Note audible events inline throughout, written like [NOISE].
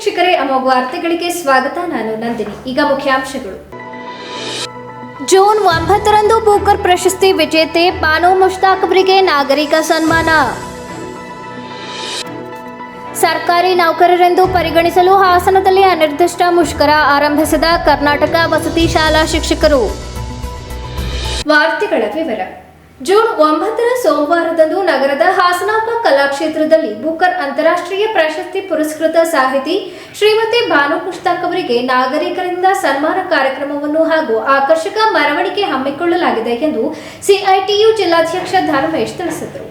ವೀಕ್ಷಕರೇ ಅಮೋಘ ವಾರ್ತೆಗಳಿಗೆ ಸ್ವಾಗತ. ನಾನು ನಂದಿನಿ. ಈಗ ಮುಖ್ಯಾಂಶಗಳು. ಜೂನ್ ಒಂಬತ್ತರಂದು ಬೂಕರ್ ಪ್ರಶಸ್ತಿ ವಿಜೇತೆ ಬಾನು ಮುಷ್ತಾಕ್ ಅವರಿಗೆ ನಾಗರಿಕ ಸನ್ಮಾನ. ಸರ್ಕಾರಿ ನೌಕರರೆಂದು ಪರಿಗಣಿಸಲು ಹಾಸನದಲ್ಲಿ ಅನಿರ್ದಿಷ್ಟ ಮುಷ್ಕರ ಆರಂಭಿಸಿದ ಕರ್ನಾಟಕ ವಸತಿ ಶಾಲಾ ಶಿಕ್ಷಕರು. ವಾರ್ತೆಗಳ ವಿವರ. ಜೂನ್ ಒಂಬತ್ತರ ಸೋಮವಾರದಂದು ನಗರದ ಹಾಸನಾಂಬ ಕಲಾಕ್ಷೇತ್ರದಲ್ಲಿ ಬುಕರ್ ಅಂತಾರಾಷ್ಟ್ರೀಯ ಪ್ರಶಸ್ತಿ ಪುರಸ್ಕೃತ ಸಾಹಿತಿ ಶ್ರೀಮತಿ ಭಾನು ಮುಷ್ತಾಕ್ ಅವರಿಗೆ ನಾಗರಿಕರಿಂದ ಸನ್ಮಾನ ಕಾರ್ಯಕ್ರಮವನ್ನು ಹಾಗೂ ಆಕರ್ಷಕ ಮೆರವಣಿಗೆ ಹಮ್ಮಿಕೊಳ್ಳಲಾಗಿದೆ ಎಂದು ಸಿಐಟಿಯು ಜಿಲ್ಲಾಧ್ಯಕ್ಷ ಧರ್ಮೇಶ್ ತಿಳಿಸಿದರು.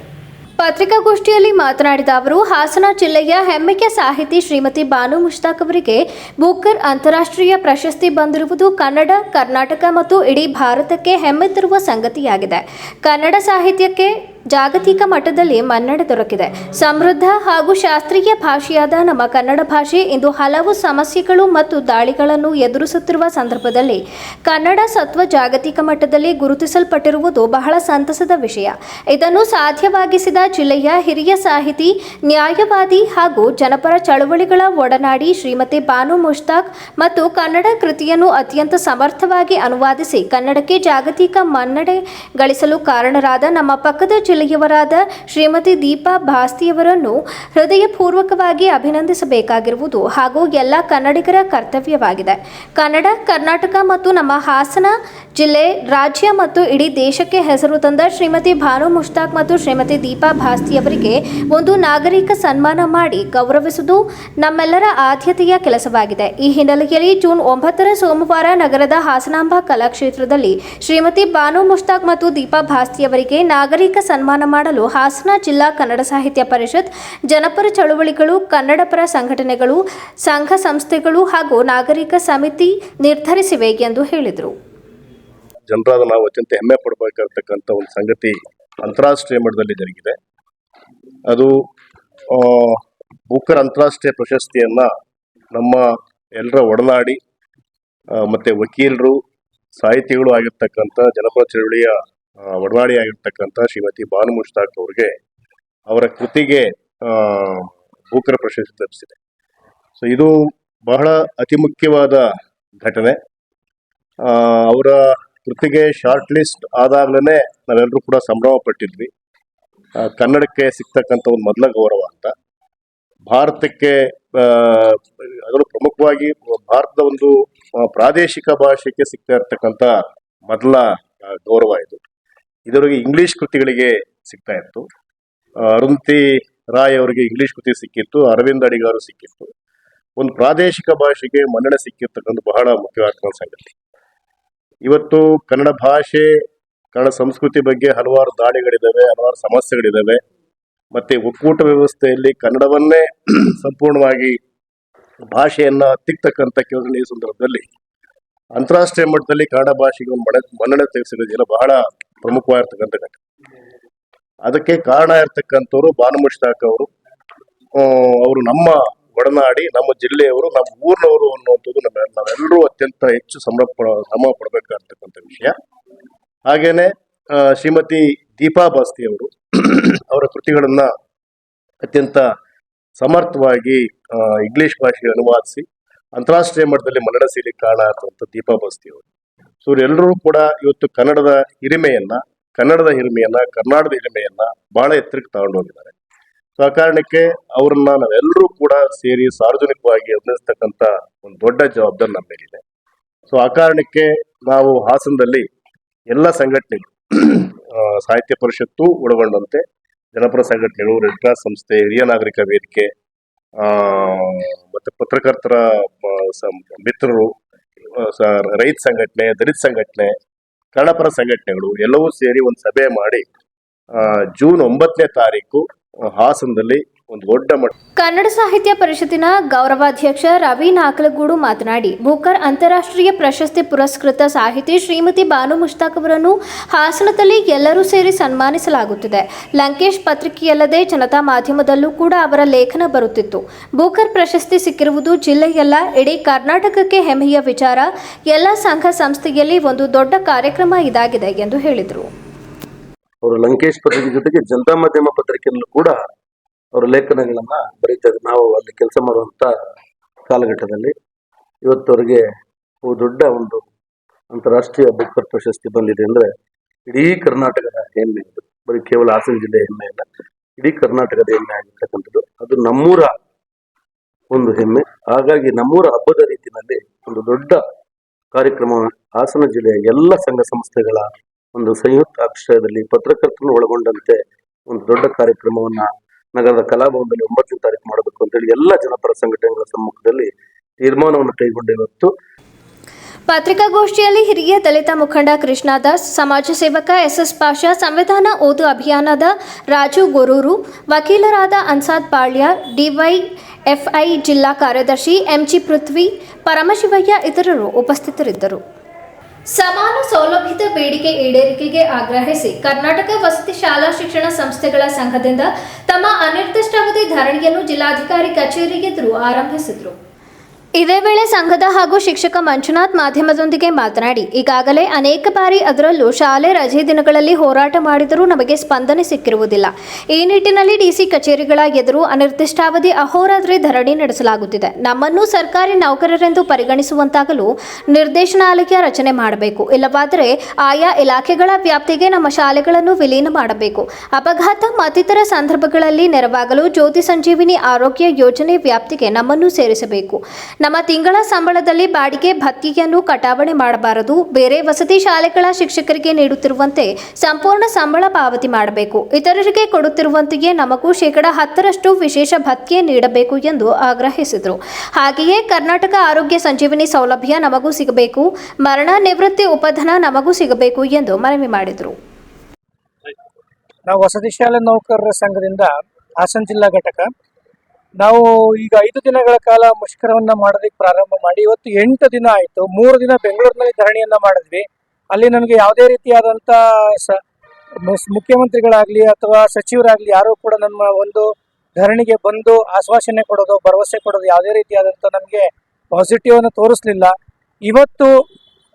ಪತ್ರಿಕಾಗೋಷ್ಠಿಯಲ್ಲಿ ಮಾತನಾಡಿದ ಅವರು, ಹಾಸನ ಜಿಲ್ಲೆಯ ಹೆಮ್ಮೆಯ ಸಾಹಿತಿ ಶ್ರೀಮತಿ ಬಾನು ಮುಷ್ತಾಕ್ ಅವರಿಗೆ ಬುಕ್ಕರ್ ಅಂತಾರಾಷ್ಟ್ರೀಯ ಪ್ರಶಸ್ತಿ ಬಂದಿರುವುದು ಕನ್ನಡ, ಕರ್ನಾಟಕ ಮತ್ತು ಇಡೀ ಭಾರತಕ್ಕೆ ಹೆಮ್ಮೆ ತರುವ ಸಂಗತಿಯಾಗಿದೆ. ಕನ್ನಡ ಸಾಹಿತ್ಯಕ್ಕೆ ಜಾಗತಿಕ ಮಟ್ಟದಲ್ಲಿ ಮನ್ನಣೆ ದೊರಕಿದೆ. ಸಮೃದ್ಧ ಹಾಗೂ ಶಾಸ್ತ್ರೀಯ ಭಾಷೆಯಾದ ನಮ್ಮ ಕನ್ನಡ ಭಾಷೆ ಇಂದು ಹಲವು ಸಮಸ್ಯೆಗಳು ಮತ್ತು ದಾಳಿಗಳನ್ನು ಎದುರಿಸುತ್ತಿರುವ ಸಂದರ್ಭದಲ್ಲಿ ಕನ್ನಡ ಸತ್ವ ಜಾಗತಿಕ ಮಟ್ಟದಲ್ಲಿ ಗುರುತಿಸಲ್ಪಟ್ಟಿರುವುದು ಬಹಳ ಸಂತಸದ ವಿಷಯ. ಇದನ್ನು ಸಾಧ್ಯವಾಗಿಸಿದ ಜಿಲ್ಲೆಯ ಹಿರಿಯ ಸಾಹಿತಿ, ನ್ಯಾಯವಾದಿ ಹಾಗೂ ಜನಪರ ಚಳವಳಿಗಳ ಒಡನಾಡಿ ಶ್ರೀಮತಿ ಬಾನು ಮುಷ್ತಾಕ್ ಮತ್ತು ಕನ್ನಡ ಕೃತಿಯನ್ನು ಅತ್ಯಂತ ಸಮರ್ಥವಾಗಿ ಅನುವಾದಿಸಿ ಕನ್ನಡಕ್ಕೆ ಜಾಗತಿಕ ಮನ್ನಣೆ ಗಳಿಸಲು ಕಾರಣರಾದ ನಮ್ಮ ಪಕ್ಕದ ಜಿಲ್ಲೆಯವರಾದ ಶ್ರೀಮತಿ ದೀಪಾ ಭಾಸ್ತಿಯವರನ್ನು ಹೃದಯಪೂರ್ವಕವಾಗಿ ಅಭಿನಂದಿಸಬೇಕಾಗಿರುವುದು ಹಾಗೂ ಎಲ್ಲ ಕನ್ನಡಿಗರ ಕರ್ತವ್ಯವಾಗಿದೆ. ಕನ್ನಡ, ಕರ್ನಾಟಕ ಮತ್ತು ನಮ್ಮ ಹಾಸನ ಜಿಲ್ಲೆ, ರಾಜ್ಯ ಮತ್ತು ಇಡೀ ದೇಶಕ್ಕೆ ಹೆಸರು ತಂದ ಶ್ರೀಮತಿ ಭಾನು ಮುಷ್ತಾಕ್ ಮತ್ತು ಶ್ರೀಮತಿ ದೀಪಾ ಭಾಸ್ತಿಯವರಿಗೆ ಒಂದು ನಾಗರಿಕ ಸನ್ಮಾನ ಮಾಡಿ ಗೌರವಿಸುವುದು ನಮ್ಮೆಲ್ಲರ ಆದ್ಯತೆಯ ಕೆಲಸವಾಗಿದೆ. ಈ ಹಿನ್ನೆಲೆಯಲ್ಲಿ ಜೂನ್ ಒಂಬತ್ತರ ಸೋಮವಾರ ನಗರದ ಹಾಸನಾಂಬ ಕಲಾಕ್ಷೇತ್ರದಲ್ಲಿ ಶ್ರೀಮತಿ ಭಾನು ಮುಷ್ತಾಕ್ ಮತ್ತು ದೀಪಾ ಭಾಸ್ತಿಯವರಿಗೆ ನಾಗರಿಕ ಸನ್ಮಾನ ಮಾಡಲು ಹಾಸನ ಜಿಲ್ಲಾ ಕನ್ನಡ ಸಾಹಿತ್ಯ ಪರಿಷತ್, ಜನಪರ ಚಳುವಳಿಗಳು, ಕನ್ನಡಪರ ಸಂಘಟನೆಗಳು, ಸಂಘ ಸಂಸ್ಥೆಗಳು ಹಾಗೂ ನಾಗರಿಕ ಸಮಿತಿ ನಿರ್ಧರಿಸಿವೆ ಎಂದು ಹೇಳಿದರು. ಜನರಾದ ನಾವು ಅತ್ಯಂತ ಹೆಮ್ಮೆ ಪಡಬೇಕಾಗಿರ್ತಕ್ಕಂಥ ಒಂದು ಸಂಗತಿ ಅಂತಾರಾಷ್ಟ್ರೀಯ ಮಟ್ಟದಲ್ಲಿ ಜರುಗಿದೆ. ಅದು ಬೂಕರ್ ಅಂತಾರಾಷ್ಟ್ರೀಯ ಪ್ರಶಸ್ತಿಯನ್ನು ನಮ್ಮ ಎಲ್ಲರ ಒಡನಾಡಿ ಮತ್ತೆ ವಕೀಲರು, ಸಾಹಿತಿಗಳು ಆಗಿರ್ತಕ್ಕಂಥ ಜನಪರ ಚಳವಳಿಯ ಆ, ಒಡನಾಡಿ ಆಗಿರ್ತಕ್ಕಂಥ ಶ್ರೀಮತಿ ಬಾನು ಮುಷ್ತಾಕ್ ಅವ್ರಿಗೆ ಅವರ ಕೃತಿಗೆ ಭೂಕರ ಪ್ರಶಸ್ತಿ ಲಭಿಸಿದೆ. ಸೊ ಇದು ಬಹಳ ಅತಿ ಮುಖ್ಯವಾದ ಘಟನೆ. ಅವರ ಕೃತಿಗೆ ಶಾರ್ಟ್ ಲಿಸ್ಟ್ ಆದಾಗ್ಲೇ ನಾವೆಲ್ಲರೂ ಕೂಡ ಸಂಭ್ರಮ ಪಟ್ಟಿದ್ವಿ ಕನ್ನಡಕ್ಕೆ ಸಿಗ್ತಕ್ಕಂಥ ಒಂದು ಮೊದಲ ಗೌರವ ಅಂತ. ಭಾರತಕ್ಕೆ ಅದರ ಪ್ರಮುಖವಾಗಿ ಭಾರತದ ಒಂದು ಪ್ರಾದೇಶಿಕ ಭಾಷೆಗೆ ಸಿಗ್ತಾ ಇರ್ತಕ್ಕಂಥ ಮೊದಲ ಗೌರವ ಇದು. ಇದರಿಗೆ ಇಂಗ್ಲಿಷ್ ಕೃತಿಗಳಿಗೆ ಸಿಗ್ತಾ ಇತ್ತು. ಅರುಂತಿ ರಾಯ್ ಅವರಿಗೆ ಇಂಗ್ಲಿಷ್ ಕೃತಿ ಸಿಕ್ಕಿತ್ತು, ಅರವಿಂದ್ ಅಡಿಗಾರು ಸಿಕ್ಕಿತ್ತು. ಒಂದು ಪ್ರಾದೇಶಿಕ ಭಾಷೆಗೆ ಮನ್ನಣೆ ಸಿಕ್ಕಿರ್ತಕ್ಕಂಥ ಬಹಳ ಮುಖ್ಯವಾದ ಸಂಗತಿ. ಇವತ್ತು ಕನ್ನಡ ಭಾಷೆ, ಕನ್ನಡ ಸಂಸ್ಕೃತಿ ಬಗ್ಗೆ ಹಲವಾರು ದಾಳಿಗಳಿದ್ದಾವೆ ಹಲವಾರು ಸಮಸ್ಯೆಗಳಿದ್ದಾವೆ ಮತ್ತೆ ಒಕ್ಕೂಟ ವ್ಯವಸ್ಥೆಯಲ್ಲಿ ಕನ್ನಡವನ್ನೇ [CLEARS THROAT] ಸಂಪೂರ್ಣವಾಗಿ ಭಾಷೆಯನ್ನ ತಿಕ್ತಕ್ಕಂಥ ಕೆಲಸ ಈ ಸಂದರ್ಭದಲ್ಲಿ ಅಂತಾರಾಷ್ಟ್ರೀಯ ಮಟ್ಟದಲ್ಲಿ ಕನ್ನಡ ಭಾಷೆಗೆ ಒಂದು ಮನೆ, ಮನ್ನಣೆ ತೆಗೆಸಿರೋದಿಲ್ಲ ಬಹಳ ಪ್ರಮುಖವಾಗಿರ್ತಕ್ಕಂಥ ಘಟನೆ ಅದಕ್ಕೆ ಕಾರಣ ಇರ್ತಕ್ಕಂಥವ್ರು ಭಾನುಮುಷ್ತಾಕ್ ಅವರು. ಅವರು ನಮ್ಮ ಒಡನಾಡಿ, ನಮ್ಮ ಜಿಲ್ಲೆಯವರು, ನಮ್ಮ ಊರಿನವರು ಅನ್ನುವಂಥದ್ದು ನಮ್ಮ ನಾವೆಲ್ಲರೂ ಅತ್ಯಂತ ಹೆಚ್ಚು ಪಡ- ಶ್ರಮ ಪಡಬೇಕಾಗಿರ್ತಕ್ಕಂಥ ವಿಷಯ. ಹಾಗೇನೆ ಶ್ರೀಮತಿ ದೀಪಾ ಬಾಸ್ತಿ ಅವರು [CLEARS THROAT] ಅವರ ಕೃತಿಗಳನ್ನ ಅತ್ಯಂತ ಸಮರ್ಥವಾಗಿ ಇಂಗ್ಲಿಷ್ ಭಾಷೆಗೆ ಅನುವಾದಿಸಿ, ಅಂತಾರಾಷ್ಟ್ರೀಯ ಮಟ್ಟದಲ್ಲಿ ಮನ್ನಣೆ ಸಿಗಲಿಕ್ಕೆ ಕಾರಣ ಆಗುವಂಥ ದೀಪಾ ಬಾಸ್ತಿ ಅವರು. ಇವರೆಲ್ಲರೂ ಕೂಡ ಇವತ್ತು ಕನ್ನಡದ ಹಿರಿಮೆಯನ್ನ ಕನ್ನಡದ ಹಿರಿಮೆಯನ್ನ ಕರ್ನಾಟಕದ ಹಿರಿಮೆಯನ್ನ ಬಹಳ ಎತ್ತರಕ್ಕೆ ತಗೊಂಡು ಹೋಗಿದ್ದಾರೆ. ಸೊ ಆ ಕಾರಣಕ್ಕೆ ಅವ್ರನ್ನ ನಾವೆಲ್ಲರೂ ಕೂಡ ಸೇರಿ ಸಾರ್ವಜನಿಕವಾಗಿ ಅಭಿನಯಿಸ್ತಕ್ಕಂತ ಒಂದು ದೊಡ್ಡ ಜವಾಬ್ದಾರಿ ನಮ್ಮ ಮೇಲಿದೆ. ಸೊ ಆ ಕಾರಣಕ್ಕೆ ನಾವು ಹಾಸನದಲ್ಲಿ ಎಲ್ಲ ಸಂಘಟನೆಗಳು ಸಾಹಿತ್ಯ ಪರಿಷತ್ತು ಒಳಗೊಂಡಂತೆ ಜನಪರ ಸಂಘಟನೆಗಳು ರೆಡ್ ಕ್ರಾಸ್ ಸಂಸ್ಥೆ, ಹಿರಿಯ ನಾಗರಿಕ ವೇದಿಕೆ ಮತ್ತು ಪತ್ರಕರ್ತರ ಮಿತ್ರರು ಸ- ರೈತ ಸಂಘಟನೆ, ದಲಿತ ಸಂಘಟನೆ ಕನ್ನಡಪರ ಸಂಘಟನೆಗಳು ಎಲ್ಲವೂ ಸೇರಿ ಒಂದು ಸಭೆ ಮಾಡಿ ಜೂನ್ ಒಂಬತ್ತನೇ ತಾರೀಕು ಹಾಸನದಲ್ಲಿ ಒಂದು ದೊಡ್ಡ ಮಟ್ಟ. ಕನ್ನಡ ಸಾಹಿತ್ಯ ಪರಿಷತ್ತಿನ ಗೌರವಾಧ್ಯಕ್ಷ ರವಿ ನಾಕಲಗೂಡು ಮಾತನಾಡಿ ಬೂಕರ್ ಅಂತಾರಾಷ್ಟ್ರೀಯ ಪ್ರಶಸ್ತಿ ಪುರಸ್ಕೃತ ಸಾಹಿತಿ ಶ್ರೀಮತಿ ಬಾನು ಮುಷ್ತಾಕ್ ಅವರನ್ನು ಹಾಸನದಲ್ಲಿ ಎಲ್ಲರೂ ಸೇರಿ ಸನ್ಮಾನಿಸಲಾಗುತ್ತಿದೆ. ಲಂಕೇಶ್ ಪತ್ರಿಕೆಯಲ್ಲದೆ ಜನತಾ ಮಾಧ್ಯಮದಲ್ಲೂ ಕೂಡ ಅವರ ಲೇಖನ ಬರುತ್ತಿತ್ತು. ಬೂಕರ್ ಪ್ರಶಸ್ತಿ ಸಿಕ್ಕಿರುವುದು ಜಿಲ್ಲೆಯಲ್ಲ ಇಡೀ ಕರ್ನಾಟಕಕ್ಕೆ ಹೆಮ್ಮೆಯ ವಿಚಾರ. ಎಲ್ಲ ಸಂಘ ಸಂಸ್ಥೆಯಲ್ಲಿ ಒಂದು ದೊಡ್ಡ ಕಾರ್ಯಕ್ರಮ ಇದಾಗಿದೆ ಎಂದು ಹೇಳಿದರು. ಅವರು ಲಂಕೇಶ್ ಪತ್ರಿಕೆ ಜೊತೆಗೆ ಜನತಾ ಮಾಧ್ಯಮ ಪತ್ರಿಕೆಯಲ್ಲೂ ಕೂಡ ಅವರ ಲೇಖನಗಳನ್ನ ಬರೀತಾ ನಾವು ಅಲ್ಲಿ ಕೆಲಸ ಮಾಡುವಂತ ಕಾಲಘಟ್ಟದಲ್ಲಿ ಇವತ್ತವರೆಗೆ ದೊಡ್ಡ ಒಂದು ಅಂತಾರಾಷ್ಟ್ರೀಯ ಬುಕ್ಕರ್ ಪ್ರಶಸ್ತಿ ಬಂದಿದೆ ಅಂದ್ರೆ ಇಡೀ ಕರ್ನಾಟಕದ ಹೆಮ್ಮೆ ಇದು. ಬರೀ ಕೇವಲ ಹಾಸನ ಜಿಲ್ಲೆಯ ಹೆಮ್ಮೆ ಅಲ್ಲ, ಇಡೀ ಕರ್ನಾಟಕದ ಹೆಮ್ಮೆ ಆಗಿರ್ತಕ್ಕಂಥದ್ದು. ಅದು ನಮ್ಮೂರ ಒಂದು ಹೆಮ್ಮೆ. ಹಾಗಾಗಿ ನಮ್ಮೂರ ಹಬ್ಬದ ರೀತಿಯಲ್ಲಿ ಒಂದು ದೊಡ್ಡ ಕಾರ್ಯಕ್ರಮ ಹಾಸನ ಜಿಲ್ಲೆಯ ಎಲ್ಲ ಸಂಘ ಸಂಸ್ಥೆಗಳ ಒಂದು ಸಂಯುಕ್ತ ಆಶ್ರಯದಲ್ಲಿ ಪತ್ರಕರ್ತರನ್ನು ಒಳಗೊಂಡಂತೆ ಒಂದು ದೊಡ್ಡ ಕಾರ್ಯಕ್ರಮವನ್ನ ನಗರದ ಕಲಾಭವನದಲ್ಲಿ ಒಂಬತ್ತನೇ ತಾರೀಕು ಮಾಡಬೇಕು ಅಂತ ಹೇಳಿ ಎಲ್ಲ ಜನಪರ ಸಂಘಟನೆಗಳ ಸಮ್ಮುಖದಲ್ಲಿ ತೀರ್ಮಾನವನ್ನು ಕೈಗೊಂಡ ಇವತ್ತು ಪತ್ರಿಕಾಗೋಷ್ಠಿಯಲ್ಲಿ ಹಿರಿಯ ದಲಿತ ಮುಖಂಡ ಕೃಷ್ಣದಾಸ್ ಸಮಾಜ ಸೇವಕ ಎಸ್ಎಸ್ ಪಾಷಾ, ಸಂವಿಧಾನ ಓದು ಅಭಿಯಾನದ ರಾಜು ಗೊರೂರು, ವಕೀಲರಾದ ಅನ್ಸಾದ್ ಪಾಳ್ಯ ಡಿವೈ ಎಫ್ಐ ಜಿಲ್ಲಾ ಕಾರ್ಯದರ್ಶಿ ಎಂಜಿ ಪೃಥ್ವಿ, ಪರಮಶಿವಯ್ಯ ಇತರರು ಉಪಸ್ಥಿತರಿದ್ದರು. ಸಮಾನ ಸೌಲಭ್ಯದ ಬೇಡಿಕೆ ಈಡೇರಿಕೆಗೆ ಆಗ್ರಹಿಸಿ ಕರ್ನಾಟಕ ವಸತಿ ಶಾಲಾ ಶಿಕ್ಷಣ ಸಂಸ್ಥೆಗಳ ಸಂಘದಿಂದ ತಮ್ಮ ಅನಿರ್ದಿಷ್ಟಾವಧಿ ಧರಣಿಯನ್ನು ಜಿಲ್ಲಾಧಿಕಾರಿ ಕಚೇರಿಗೆ ಎದುರು ಆರಂಭಿಸಿದರು. ಇದೇ ವೇಳೆ ಸಂಘದ ಹಾಗೂ ಶಿಕ್ಷಕ ಮಂಜುನಾಥ್ ಮಾಧ್ಯಮದೊಂದಿಗೆ ಮಾತನಾಡಿ, ಈಗಾಗಲೇ ಅನೇಕ ಬಾರಿ ಅದರಲ್ಲೂ ಶಾಲೆ ರಜೆ ದಿನಗಳಲ್ಲಿ ಹೋರಾಟ ಮಾಡಿದರೂ ನಮಗೆ ಸ್ಪಂದನೆ ಸಿಕ್ಕಿರುವುದಿಲ್ಲ. ಈ ನಿಟ್ಟಿನಲ್ಲಿ ಡಿಸಿ ಕಚೇರಿಗಳ ಎದುರು ಅನಿರ್ದಿಷ್ಟಾವಧಿ ಅಹೋರಾತ್ರಿ ಧರಣಿ ನಡೆಸಲಾಗುತ್ತಿದೆ. ನಮ್ಮನ್ನು ಸರ್ಕಾರಿ ನೌಕರರೆಂದು ಪರಿಗಣಿಸುವಂತಾಗಲು ನಿರ್ದೇಶನಾಲಯ ರಚನೆ ಮಾಡಬೇಕು. ಇಲ್ಲವಾದರೆ ಆಯಾ ಇಲಾಖೆಗಳ ವ್ಯಾಪ್ತಿಗೆ ನಮ್ಮ ಶಾಲೆಗಳನ್ನು ವಿಲೀನ ಮಾಡಬೇಕು. ಅಪಘಾತ, ಮತ್ತಿತರ ಸಂದರ್ಭಗಳಲ್ಲಿ ನೆರವಾಗಲು ಜ್ಯೋತಿ ಸಂಜೀವಿನಿ ಆರೋಗ್ಯ ಯೋಜನೆ ವ್ಯಾಪ್ತಿಗೆ ನಮ್ಮನ್ನು ಸೇರಿಸಬೇಕು. ನಮ್ಮ ತಿಂಗಳ ಸಂಬಳದಲ್ಲಿ ಬಾಡಿಗೆ ಭತ್ತಿಯನ್ನು ಕಟಾವಣೆ ಮಾಡಬಾರದು. ಬೇರೆ ವಸತಿ ಶಾಲೆಗಳ ಶಿಕ್ಷಕರಿಗೆ ನೀಡುತ್ತಿರುವಂತೆ ಸಂಪೂರ್ಣ ಸಂಬಳ ಪಾವತಿ ಮಾಡಬೇಕು. ಇತರರಿಗೆ ಕೊಡುತ್ತಿರುವಂತೆಯೇ ನಮಗೂ ಶೇಕಡ ಹತ್ತರಷ್ಟು ವಿಶೇಷ ಭತ್ಯೆ ನೀಡಬೇಕು ಎಂದು ಆಗ್ರಹಿಸಿದರು. ಹಾಗೆಯೇ ಕರ್ನಾಟಕ ಆರೋಗ್ಯ ಸಂಜೀವಿನಿ ಸೌಲಭ್ಯ ನಮಗೂ ಸಿಗಬೇಕು. ಮರಣ ನಿವೃತ್ತಿ ಉಪಧನ ನಮಗೂ ಸಿಗಬೇಕು ಎಂದು ಮನವಿ ಮಾಡಿದರು. ನಾವು ವಸತಿ ಶಾಲೆ ನೌಕರರ ಸಂಘದಿಂದ ಹಾಸನ ಜಿಲ್ಲಾ ಘಟಕ ನಾವು ಈಗ ಐದು ದಿನಗಳ ಕಾಲ ಮುಷ್ಕರವನ್ನ ಮಾಡೋದಕ್ಕೆ ಪ್ರಾರಂಭ ಮಾಡಿ, ಇವತ್ತು ಎಂಟು ದಿನ ಆಯಿತು. ಮೂರು ದಿನ ಬೆಂಗಳೂರಿನಲ್ಲಿ ಧರಣಿಯನ್ನ ಮಾಡಿದ್ವಿ. ಅಲ್ಲಿ ನನಗೆ ಯಾವುದೇ ರೀತಿಯಾದಂಥ ಮುಖ್ಯಮಂತ್ರಿಗಳಾಗ್ಲಿ ಅಥವಾ ಸಚಿವರಾಗ್ಲಿ ಯಾರು ಕೂಡ ನಮ್ಮ ಒಂದು ಧರಣಿಗೆ ಬಂದು ಆಶ್ವಾಸನೆ ಕೊಡೋದು, ಭರವಸೆ ಕೊಡೋದು ಯಾವುದೇ ರೀತಿಯಾದಂಥ ನಮಗೆ ಪಾಸಿಟಿವ್ ಅನ್ನು ತೋರಿಸ್ಲಿಲ್ಲ. ಇವತ್ತು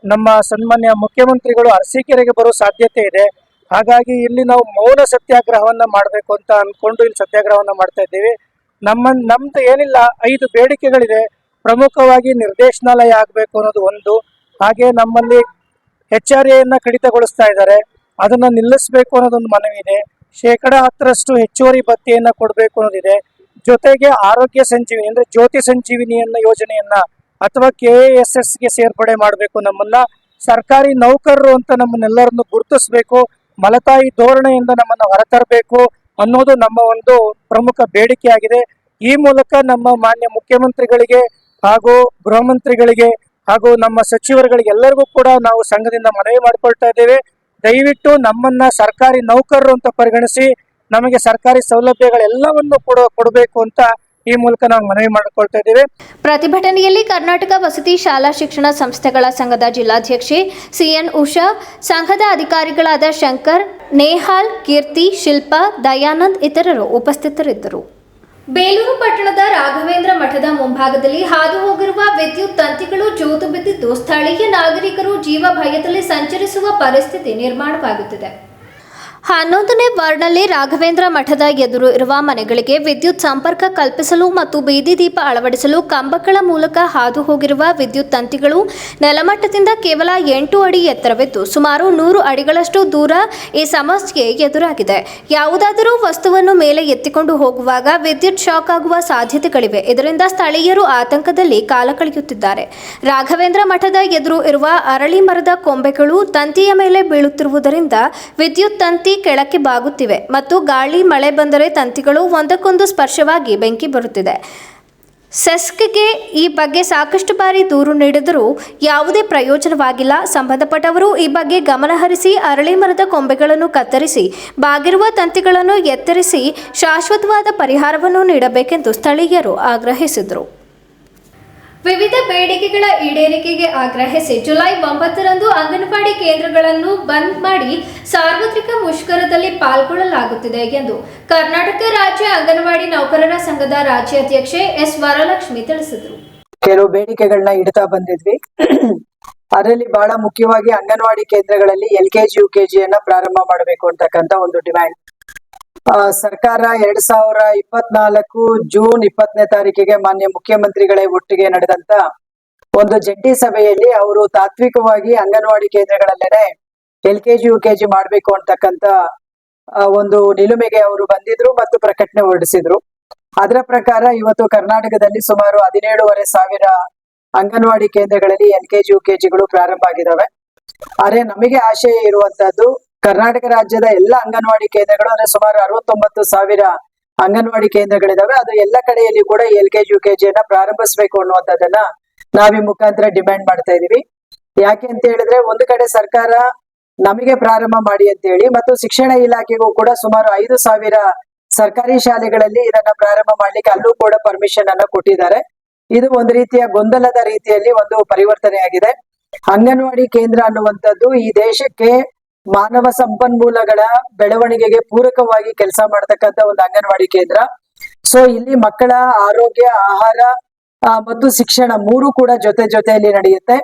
ನಮ್ಮ ಸನ್ಮಾನ್ಯ ಮುಖ್ಯಮಂತ್ರಿಗಳು ಅರಸೀಕೆರೆಗೆ ಬರೋ ಸಾಧ್ಯತೆ ಇದೆ. ಹಾಗಾಗಿ ಇಲ್ಲಿ ನಾವು ಮೌನ ಸತ್ಯಾಗ್ರಹವನ್ನ ಮಾಡಬೇಕು ಅಂತ ಅನ್ಕೊಂಡು ಇಲ್ಲಿ ಸತ್ಯಾಗ್ರಹವನ್ನ ಮಾಡ್ತಾ ಇದ್ದೀವಿ. ನಮ್ಮ, ನಮ್ದು ಏನಿಲ್ಲ, ಐದು ಬೇಡಿಕೆಗಳಿದೆ ಪ್ರಮುಖವಾಗಿ ನಿರ್ದೇಶನಾಲಯ ಆಗಬೇಕು ಅನ್ನೋದು ಒಂದು. ಹಾಗೆ ನಮ್ಮಲ್ಲಿ ಎಚ್ ಆರ್ ಎನ್ನ ಕಡಿತಗೊಳಿಸ್ತಾ ಇದ್ದಾರೆ. ಅದನ್ನ ನಿಲ್ಲಿಸಬೇಕು ಅನ್ನೋದೊಂದು ಮನವಿ ಇದೆ. ಶೇಕಡ ಹತ್ತರಷ್ಟು ಹೆಚ್ಚುವರಿ ಭತ್ಯೆಯನ್ನ ಕೊಡಬೇಕು ಅನ್ನೋದಿದೆ ಜೊತೆಗೆ ಆರೋಗ್ಯ ಸಂಜೀವಿನಿ, ಅಂದ್ರೆ ಜ್ಯೋತಿ ಸಂಜೀವಿನಿಯನ್ನ ಯೋಜನೆಯನ್ನ ಅಥವಾ ಕೆ ಎಸ್ ಎಸ್ಗೆ ಸೇರ್ಪಡೆ ಮಾಡಬೇಕು ನಮ್ಮನ್ನ. ಸರ್ಕಾರಿ ನೌಕರರು ಅಂತ ನಮ್ಮನ್ನೆಲ್ಲರನ್ನು ಗುರುತಿಸಬೇಕು. ಮಲತಾಯಿ ಧೋರಣೆಯಿಂದ ನಮ್ಮನ್ನ ಹೊರತರಬೇಕು. ಅನ್ನೋದು ನಮ್ಮ ಒಂದು ಪ್ರಮುಖ ಬೇಡಿಕೆಯಾಗಿದೆ. ಈ ಮೂಲಕ ನಮ್ಮ ಮಾನ್ಯ ಮುಖ್ಯಮಂತ್ರಿಗಳಿಗೆ ಹಾಗೂ ಗೃಹ ಮಂತ್ರಿಗಳಿಗೆ ಹಾಗೂ ನಮ್ಮ ಸಚಿವರುಗಳಿಗೆ ಎಲ್ಲರಿಗೂ ಕೂಡ ನಾವು ಸಂಘದಿಂದ ಮನವಿ ಮಾಡಿಕೊಳ್ತಾ ಇದ್ದೇವೆ. ದಯವಿಟ್ಟು ನಮ್ಮನ್ನ ಸರ್ಕಾರಿ ನೌಕರರು ಅಂತ ಪರಿಗಣಿಸಿ ನಮಗೆ ಸರ್ಕಾರಿ ಸೌಲಭ್ಯಗಳೆಲ್ಲವನ್ನು ಕೊಡ, ಕೊಡಬೇಕು ಅಂತ ಈ ಮೂಲಕ ನಾವು ಮನವಿ ಮಾಡಿಕೊಳ್ತಾ ಇದ್ದೇವೆ. ಪ್ರತಿಭಟನೆಯಲ್ಲಿ ಕರ್ನಾಟಕ ವಸತಿ ಶಾಲಾ ಶಿಕ್ಷಣ ಸಂಸ್ಥೆಗಳ ಸಂಘದ ಜಿಲ್ಲಾಧ್ಯಕ್ಷೆ ಸಿಎನ್ ಉಷಾ, ಸಂಘದ ಅಧಿಕಾರಿಗಳಾದ ಶಂಕರ್, ನೇಹಾಲ್, ಕೀರ್ತಿ, ಶಿಲ್ಪಾ, ದಯಾನಂದ್ ಇತರರು ಉಪಸ್ಥಿತರಿದ್ದರು. ಬೇಲೂರು ಪಟ್ಟಣದ ರಾಘವೇಂದ್ರ ಮಠದ ಮುಂಭಾಗದಲ್ಲಿ ಹಾದು ಹೋಗಿರುವ ವಿದ್ಯುತ್ ತಂತಿಗಳು ಜೋತು ಬಿದ್ದಿದ್ದು, ಸ್ಥಳೀಯ ನಾಗರಿಕರು ಜೀವ ಭಯದಲ್ಲಿ ಸಂಚರಿಸುವ ಪರಿಸ್ಥಿತಿ ನಿರ್ಮಾಣವಾಗುತ್ತಿದೆ. ಹನ್ನೊಂದನೇ ವಾರ್ಡ್ನಲ್ಲಿ ರಾಘವೇಂದ್ರ ಮಠದ ಎದುರು ಇರುವ ಮನೆಗಳಿಗೆ ವಿದ್ಯುತ್ ಸಂಪರ್ಕ ಕಲ್ಪಿಸಲು ಮತ್ತು ಬೀದಿ ದೀಪ ಅಳವಡಿಸಲು ಕಂಬಗಳ ಮೂಲಕ ಹಾದು ಹೋಗಿರುವ ವಿದ್ಯುತ್ ತಂತಿಗಳು ನೆಲಮಟ್ಟದಿಂದ ಕೇವಲ ಎಂಟು ಅಡಿ ಎತ್ತರವಿದ್ದು ಸುಮಾರು ನೂರು ಅಡಿಗಳಷ್ಟು ದೂರ ಈ ಸಮಸ್ಯೆ ಎದುರಾಗಿದೆ. ಯಾವುದಾದರೂ ವಸ್ತುವನ್ನು ಮೇಲೆ ಎತ್ತಿಕೊಂಡು ಹೋಗುವಾಗ ವಿದ್ಯುತ್ ಶಾಕ್ ಆಗುವ ಸಾಧ್ಯತೆಗಳಿವೆ. ಇದರಿಂದ ಸ್ಥಳೀಯರು ಆತಂಕದಲ್ಲಿ ಕಾಲ ಕಳೆಯುತ್ತಿದ್ದಾರೆ. ರಾಘವೇಂದ್ರ ಮಠದ ಎದುರು ಇರುವ ಅರಳಿ ಮರದ ಕೊಂಬೆಗಳು ತಂತಿಯ ಮೇಲೆ ಬೀಳುತ್ತಿರುವುದರಿಂದ ವಿದ್ಯುತ್ ತಂತಿ ಕೆಳಕ್ಕೆ ಬಾಗುತ್ತಿವೆ ಮತ್ತು ಗಾಳಿ, ಮಳೆ ಬಂದರೆ ತಂತಿಗಳು ಒಂದಕ್ಕೊಂದು ಸ್ಪರ್ಶವಾಗಿ ಬೆಂಕಿ ಬರುತ್ತಿದೆ. ಸೆಸ್ಕ್ಗೆ ಈ ಬಗ್ಗೆ ಸಾಕಷ್ಟು ಬಾರಿ ದೂರು ನೀಡಿದರೂ ಯಾವುದೇ ಪ್ರಯೋಜನವಾಗಿಲ್ಲ. ಸಂಬಂಧಪಟ್ಟವರು ಈ ಬಗ್ಗೆ ಗಮನಹರಿಸಿ ಅರಳಿ ಮರದ ಕೊಂಬೆಗಳನ್ನು ಕತ್ತರಿಸಿ, ಬಾಗಿರುವ ತಂತಿಗಳನ್ನು ಎತ್ತರಿಸಿ ಶಾಶ್ವತವಾದ ಪರಿಹಾರವನ್ನು ನೀಡಬೇಕೆಂದು ಸ್ಥಳೀಯರು ಆಗ್ರಹಿಸಿದರು. ವಿವಿಧ ಬೇಡಿಕೆಗಳ ಈಡೇರಿಕೆಗೆ ಆಗ್ರಹಿಸಿ ಜುಲೈ ಒಂಬತ್ತರಂದು ಅಂಗನವಾಡಿ ಕೇಂದ್ರಗಳನ್ನು ಬಂದ್ ಮಾಡಿ ಸಾರ್ವತ್ರಿಕ ಮುಷ್ಕರದಲ್ಲಿ ಪಾಲ್ಗೊಳ್ಳಲಾಗುತ್ತಿದೆ ಎಂದು ಕರ್ನಾಟಕ ರಾಜ್ಯ ಅಂಗನವಾಡಿ ನೌಕರರ ಸಂಘದ ರಾಜ್ಯಾಧ್ಯಕ್ಷೆ ಎಸ್ ವರಲಕ್ಷ್ಮಿ ತಿಳಿಸಿದರು. ಕೆಲವು ಬೇಡಿಕೆಗಳನ್ನ ಇಡ್ತಾ ಬಂದಿದ್ವಿ. ಅದರಲ್ಲಿ ಬಹಳ ಮುಖ್ಯವಾಗಿ ಅಂಗನವಾಡಿ ಕೇಂದ್ರಗಳಲ್ಲಿ L K G, U K ಜಿಯನ್ನ ಪ್ರಾರಂಭ ಮಾಡಬೇಕು ಅಂತಕ್ಕಂತ ಒಂದು ಡಿಮ್ಯಾಂಡ್. ಸರ್ಕಾರ ಎರಡ್ ಸಾವಿರ ಇಪ್ಪತ್ನಾಲ್ಕು ಜೂನ್ ಇಪ್ಪತ್ತನೇ ತಾರೀಕಿಗೆ ಮಾನ್ಯ ಮುಖ್ಯಮಂತ್ರಿಗಳೇ ಒಟ್ಟಿಗೆ ನಡೆದಂತ ಒಂದು ಜಂಟಿ ಸಭೆಯಲ್ಲಿ ಅವರು ತಾತ್ವಿಕವಾಗಿ anganwadi ಕೇಂದ್ರಗಳಲ್ಲೇನೆ L K G, U K G ಮಾಡ್ಬೇಕು ಅಂತಕ್ಕಂತ ಒಂದು ನಿಲುಮೆಗೆ ಅವರು ಬಂದಿದ್ರು ಮತ್ತು ಪ್ರಕಟಣೆ ಹೊರಡಿಸಿದ್ರು. ಅದರ ಪ್ರಕಾರ ಇವತ್ತು ಕರ್ನಾಟಕದಲ್ಲಿ ಸುಮಾರು ಹದಿನೇಳುವರೆ ಸಾವಿರ ಅಂಗನವಾಡಿ ಕೇಂದ್ರಗಳಲ್ಲಿ L K G, U K ಜಿಗಳು ಪ್ರಾರಂಭ ಆಗಿದ್ದಾವೆ. ಆದ್ರೆ ನಮಗೆ ಆಶಯ ಇರುವಂತದ್ದು ಕರ್ನಾಟಕ ರಾಜ್ಯದ ಎಲ್ಲ ಅಂಗನವಾಡಿ ಕೇಂದ್ರಗಳು, ಅಂದ್ರೆ ಸುಮಾರು ಅರವತ್ತೊಂಬತ್ತು ಸಾವಿರ ಅಂಗನವಾಡಿ ಕೇಂದ್ರಗಳಿದಾವೆ. ಅದು ಎಲ್ಲ ಕಡೆಯಲ್ಲಿ ಕೂಡ ಎಲ್ ಕೆ ಜಿ ಯು ಜಿಯನ್ನ ಪ್ರಾರಂಭಿಸಬೇಕು ಅನ್ನುವಂಥದ್ದನ್ನ ನಾವ್ ಮುಖಾಂತರ ಡಿಮ್ಯಾಂಡ್ ಮಾಡ್ತಾ ಇದೀವಿ. ಯಾಕೆ ಅಂತ ಹೇಳಿದ್ರೆ, ಒಂದು ಕಡೆ ಸರ್ಕಾರ ನಮಗೆ ಪ್ರಾರಂಭ ಮಾಡಿ ಅಂತ ಹೇಳಿ ಮತ್ತು ಶಿಕ್ಷಣ ಇಲಾಖೆಗೂ ಕೂಡ ಸುಮಾರು ಐದು ಸಾವಿರ ಸರ್ಕಾರಿ ಶಾಲೆಗಳಲ್ಲಿ ಇದನ್ನ ಪ್ರಾರಂಭ ಮಾಡ್ಲಿಕ್ಕೆ ಅಲ್ಲೂ ಕೂಡ ಪರ್ಮಿಷನ್ ಅನ್ನ ಕೊಟ್ಟಿದ್ದಾರೆ. ಇದು ಒಂದು ರೀತಿಯ ಗೊಂದಲದ ರೀತಿಯಲ್ಲಿ ಒಂದು ಪರಿವರ್ತನೆ ಆಗಿದೆ ಅಂಗನವಾಡಿ ಕೇಂದ್ರ ಅನ್ನುವಂಥದ್ದು ಈ ದೇಶಕ್ಕೆ ಮಾನವ ಸಂಪನ್ಮೂಲಗಳ ಬೆಳವಣಿಗೆಗೆ ಪೂರಕವಾಗಿ ಕೆಲಸ ಮಾಡತಕ್ಕಂತ ಒಂದು ಅಂಗನವಾಡಿ ಕೇಂದ್ರ. ಸೊ ಇಲ್ಲಿ ಮಕ್ಕಳ ಆರೋಗ್ಯ, ಆಹಾರ ಮತ್ತು ಶಿಕ್ಷಣ ಮೂರು ಕೂಡ ಜೊತೆ ಜೊತೆಯಲ್ಲಿ ನಡೆಯುತ್ತೆ.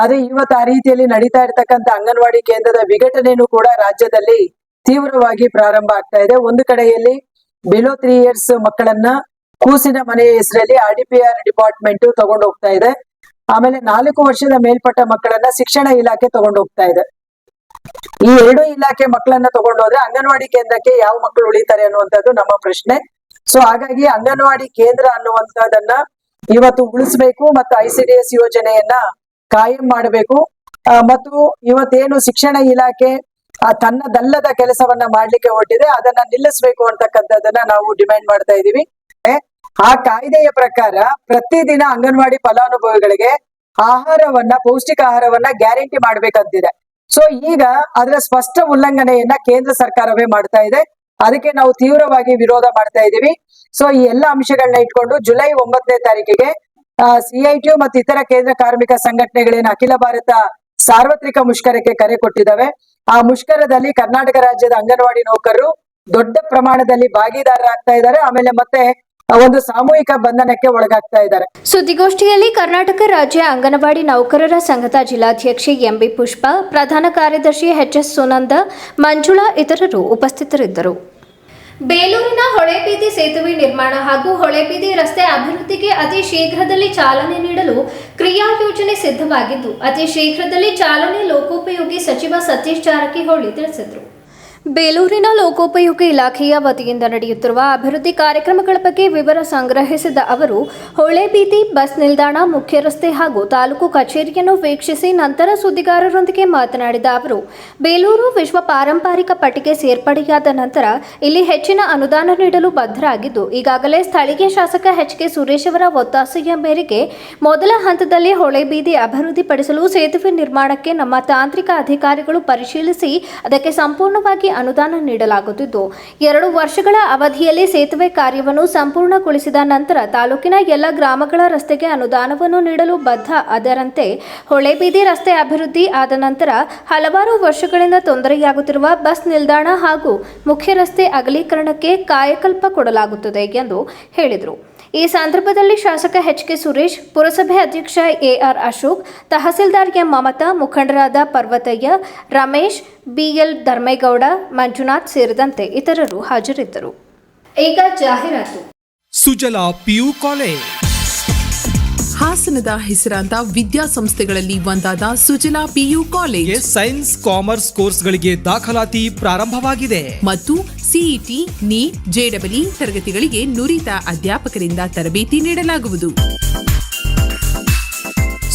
ಆದ್ರೆ ಇವತ್ತು ಆ ರೀತಿಯಲ್ಲಿ ನಡೀತಾ ಇರ್ತಕ್ಕಂಥ ಅಂಗನವಾಡಿ ಕೇಂದ್ರದ ವಿಘಟನೆಯೂ ಕೂಡ ರಾಜ್ಯದಲ್ಲಿ ತೀವ್ರವಾಗಿ ಪ್ರಾರಂಭ ಆಗ್ತಾ ಇದೆ. ಒಂದು ಕಡೆಯಲ್ಲಿ ಬಿಲೋ ತ್ರೀ ಇಯರ್ಸ್ ಮಕ್ಕಳನ್ನ ಕೂಸಿನ ಮನೆಯ ಹೆಸರಲ್ಲಿ R D P R department ತಗೊಂಡು ಹೋಗ್ತಾ ಇದೆ. ಆಮೇಲೆ ನಾಲ್ಕು ವರ್ಷದ ಮೇಲ್ಪಟ್ಟ ಮಕ್ಕಳನ್ನ ಶಿಕ್ಷಣ ಇಲಾಖೆ ತಗೊಂಡು ಹೋಗ್ತಾ ಇದೆ. ಈ ಎರಡು ಇಲಾಖೆ ಮಕ್ಕಳನ್ನ ತಗೊಂಡೋದ್ರೆ ಅಂಗನವಾಡಿ ಕೇಂದ್ರಕ್ಕೆ ಯಾವ ಮಕ್ಕಳು ಉಳಿತಾರೆ ಅನ್ನುವಂಥದ್ದು ನಮ್ಮ ಪ್ರಶ್ನೆ. ಸೊ ಹಾಗಾಗಿ ಅಂಗನವಾಡಿ ಕೇಂದ್ರ ಅನ್ನುವಂಥದ್ದನ್ನ ಇವತ್ತು ಉಳಿಸ್ಬೇಕು ಮತ್ತು ಐ ಸಿ ಯೋಜನೆಯನ್ನ ಕಾಯಂ ಮಾಡಬೇಕು. ಮತ್ತು ಇವತ್ತೇನು ಶಿಕ್ಷಣ ಇಲಾಖೆ ತನ್ನದಲ್ಲದ ಕೆಲಸವನ್ನ ಮಾಡ್ಲಿಕ್ಕೆ ಹೊರಟಿದೆ, ಅದನ್ನ ನಿಲ್ಲಿಸಬೇಕು ಅಂತಕ್ಕಂಥದ್ದನ್ನ ನಾವು ಡಿಮ್ಯಾಂಡ್ ಮಾಡ್ತಾ ಇದೀವಿ ಆ ಕಾಯ್ದೆಯ ಪ್ರಕಾರ ಪ್ರತಿದಿನ ಅಂಗನವಾಡಿ ಫಲಾನುಭವಿಗಳಿಗೆ ಆಹಾರವನ್ನ ಪೌಷ್ಟಿಕ ಆಹಾರವನ್ನ ಗ್ಯಾರಂಟಿ ಮಾಡ್ಬೇಕಂತಿದೆ. ಸೊ ಈಗ ಅದರ ಸ್ಪಷ್ಟ ಉಲ್ಲಂಘನೆಯನ್ನ ಕೇಂದ್ರ ಸರ್ಕಾರವೇ ಮಾಡ್ತಾ ಇದೆ. ಅದಕ್ಕೆ ನಾವು ತೀವ್ರವಾಗಿ ವಿರೋಧ ಮಾಡ್ತಾ ಇದ್ದೀವಿ. ಸೊ ಈ ಎಲ್ಲ ಅಂಶಗಳನ್ನ ಇಟ್ಕೊಂಡು ಜುಲೈ ಒಂಬತ್ತನೇ ತಾರೀಕಿಗೆ ಸಿಐಟಿಯು ಮತ್ತು ಇತರ ಕೇಂದ್ರ ಕಾರ್ಮಿಕ ಸಂಘಟನೆಗಳೇನು ಅಖಿಲ ಭಾರತ ಸಾರ್ವತ್ರಿಕ ಮುಷ್ಕರಕ್ಕೆ ಕರೆ ಕೊಟ್ಟಿದ್ದಾವೆ. ಆ ಮುಷ್ಕರದಲ್ಲಿ ಕರ್ನಾಟಕ ರಾಜ್ಯದ ಅಂಗನವಾಡಿ ನೌಕರರು ದೊಡ್ಡ ಪ್ರಮಾಣದಲ್ಲಿ ಭಾಗಿದಾರರಾಗ್ತಾ ಇದ್ದಾರೆ. ಆಮೇಲೆ ಮತ್ತೆ ಒಂದು ಸಾಮೂಹಿಕ ಬಂಧನಕ್ಕೆ ಒಳಗಾಗ್ತಾ ಇದ್ದಾರೆ. ಸುದ್ದಿಗೋಷ್ಠಿಯಲ್ಲಿ ಕರ್ನಾಟಕ ರಾಜ್ಯ ಅಂಗನವಾಡಿ ನೌಕರರ ಸಂಘದ ಜಿಲ್ಲಾಧ್ಯಕ್ಷೆ ಎಂಬಿ ಪುಷ್ಪ, ಪ್ರಧಾನ ಕಾರ್ಯದರ್ಶಿ ಎಚ್ಎಸ್ ಸುನಂದ, ಮಂಜುಳಾ ಇತರರು ಉಪಸ್ಥಿತರಿದ್ದರು. ಬೇಲೂರಿನ ಹೊಳೆಬೀದಿ ಸೇತುವೆ ನಿರ್ಮಾಣ ಹಾಗೂ ಹೊಳೆಬೀದಿ ರಸ್ತೆ ಅಭಿವೃದ್ಧಿಗೆ ಅತಿ ಶೀಘ್ರದಲ್ಲಿ ಚಾಲನೆ ನೀಡಲು ಕ್ರಿಯಾ ಯೋಜನೆ ಸಿದ್ಧವಾಗಿದ್ದು, ಅತಿ ಶೀಘ್ರದಲ್ಲಿ ಚಾಲನೆ ಲೋಕೋಪಯೋಗಿ ಸಚಿವ ಸತೀಶ್ ಜಾರಕಿಹೊಳಿ ತಿಳಿಸಿದರು. ಬೇಲೂರಿನ ಲೋಕೋಪಯೋಗಿ ಇಲಾಖೆಯ ವತಿಯಿಂದ ನಡೆಯುತ್ತಿರುವ ಅಭಿವೃದ್ಧಿ ಕಾರ್ಯಕ್ರಮಗಳ ಬಗ್ಗೆ ವಿವರ ಸಂಗ್ರಹಿಸಿದ ಅವರು ಹೊಳೆಬೀದಿ ಬಸ್ ನಿಲ್ದಾಣ, ಮುಖ್ಯ ರಸ್ತೆ ಹಾಗೂ ತಾಲೂಕು ಕಚೇರಿಯನ್ನು ವೀಕ್ಷಿಸಿ ನಂತರ ಸುದ್ದಿಗಾರರೊಂದಿಗೆ ಮಾತನಾಡಿದ ಅವರು, ಬೇಲೂರು ವಿಶ್ವ ಪಾರಂಪರಿಕ ಪಟ್ಟಿಗೆ ಸೇರ್ಪಡೆಯಾದ ನಂತರ ಇಲ್ಲಿ ಹೆಚ್ಚಿನ ಅನುದಾನ ನೀಡಲು ಬದ್ಧರಾಗಿದ್ದು, ಈಗಾಗಲೇ ಸ್ಥಳೀಯ ಶಾಸಕ ಎಚ್ ಕೆ ಸುರೇಶ್ ಅವರ ಒತ್ತಾಸೆಯ ಮೇರೆಗೆ ಮೊದಲ ಹಂತದಲ್ಲಿ ಹೊಳೆಬೀದಿ ಅಭಿವೃದ್ಧಿಪಡಿಸಲು ಸೇತುವೆ ನಿರ್ಮಾಣಕ್ಕೆ ನಮ್ಮ ತಾಂತ್ರಿಕ ಅಧಿಕಾರಿಗಳು ಪರಿಶೀಲಿಸಿ, ಅದಕ್ಕೆ ಸಂಪೂರ್ಣವಾಗಿ ಅನುದಾನ ನೀಡಲಾಗುತ್ತಿದ್ದು, ಎರಡು ವರ್ಷಗಳ ಅವಧಿಯಲ್ಲಿ ಸೇತುವೆ ಕಾರ್ಯವನ್ನು ಸಂಪೂರ್ಣಗೊಳಿಸಿದ ನಂತರ ತಾಲೂಕಿನ ಎಲ್ಲ ಗ್ರಾಮಗಳ ರಸ್ತೆಗೆ ಅನುದಾನವನ್ನು ನೀಡಲು ಬದ್ಧ ಅದರಂತೆ ಹೊಳೆಬೀದಿ ರಸ್ತೆ ಅಭಿವೃದ್ಧಿ ಆದ ನಂತರ ಹಲವಾರು ವರ್ಷಗಳಿಂದ ತೊಂದರೆಯಾಗುತ್ತಿರುವ ಬಸ್ ನಿಲ್ದಾಣ ಹಾಗೂ ಮುಖ್ಯ ರಸ್ತೆ ಅಗಲೀಕರಣಕ್ಕೆ ಕಾಯಕಲ್ಪ ಕೊಡಲಾಗುತ್ತದೆ ಎಂದು ಹೇಳಿದರು. ಈ ಸಂದರ್ಭದಲ್ಲಿ ಶಾಸಕ ಎಚ್ ಕೆ ಸುರೇಶ್ ಪುರಸಭೆ ಅಧ್ಯಕ್ಷ A R Ashok tahsildar M Mamata ಮುಖಂಡರಾದ ಪರ್ವತಯ್ಯ ರಮೇಶ್ ಬಿಎಲ್ ಧರ್ಮೇಗೌಡ ಮಂಜುನಾಥ್ ಸೇರಿದಂತೆ ಇತರರು ಹಾಜರಿದ್ದರು. ಈಗ ಜಾಹೀರಾತು. Sujala P U college. ಹಾಸನದ ಹೆಸರಾಂತ ವಿದ್ಯಾಸಂಸ್ಥೆಗಳಲ್ಲಿ ಒಂದಾದ Sujala P U college. Science commerce ಕೋರ್ಸ್ಗಳಿಗೆ ದಾಖಲಾತಿ ಪ್ರಾರಂಭವಾಗಿದೆ. ಮತ್ತು ಸಿಇಟಿ ನೀಟ್ ಜೆಡಬ್ಲ್ಇ ತರಗತಿಗಳಿಗೆ ನುರಿತ ಅಧ್ಯಾಪಕರಿಂದ ತರಬೇತಿ ನೀಡಲಾಗುವುದು.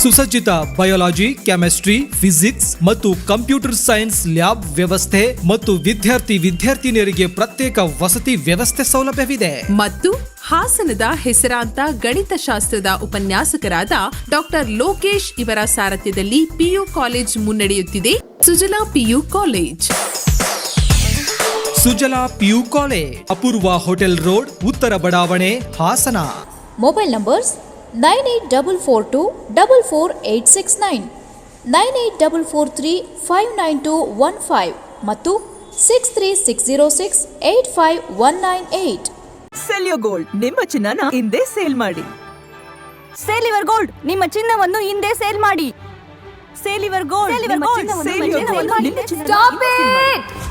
ಸುಸಜ್ಜಿತ ಬಯಾಲಜಿ ಕೆಮಿಸ್ಟ್ರಿ ಫಿಸಿಕ್ಸ್ ಮತ್ತು ಕಂಪ್ಯೂಟರ್ ಸೈನ್ಸ್ ಲ್ಯಾಬ್ ವ್ಯವಸ್ಥೆ ಮತ್ತು ವಿದ್ಯಾರ್ಥಿ ವಿದ್ಯಾರ್ಥಿನಿಯರಿಗೆ ಪ್ರತ್ಯೇಕ ವಸತಿ ವ್ಯವಸ್ಥೆ ಸೌಲಭ್ಯವಿದೆ. ಮತ್ತು ಹಾಸನದ ಹೆಸರಾಂತ ಗಣಿತಶಾಸ್ತ್ರದ ಉಪನ್ಯಾಸಕರಾದ ಡಾಕ್ಟರ್ ಲೋಕೇಶ್ ಇವರ ಸಾರಥ್ಯದಲ್ಲಿ ಪಿಯು ಕಾಲೇಜ್ ಮುನ್ನಡೆಯುತ್ತಿದೆ. Sujala P U college. Sujala P U college Apoorva hotel road ಉತ್ತರ ಬಡಾವಣೆ Hassan. Mobile numbers nine eight double four two double four eight six nine nine eight double four three five nine two one five ಮತ್ತು six three six zero six eight five one nine eight. Sell your gold ನಿಮ್ಮ ಚಿನ್ನನ ಹಿಂದೆ sell ಮಾಡಿ. Sell your gold ನಿಮ್ಮ ಚಿನ್ನವನ್ನು ಹಿಂದೆ sell ಮಾಡಿ. Sell your gold sell ನಿಮ್ಮ ಗೋಲ್ಡ್ ಚಿನ್ನವನ್ನು ಸೇಲಿವರ್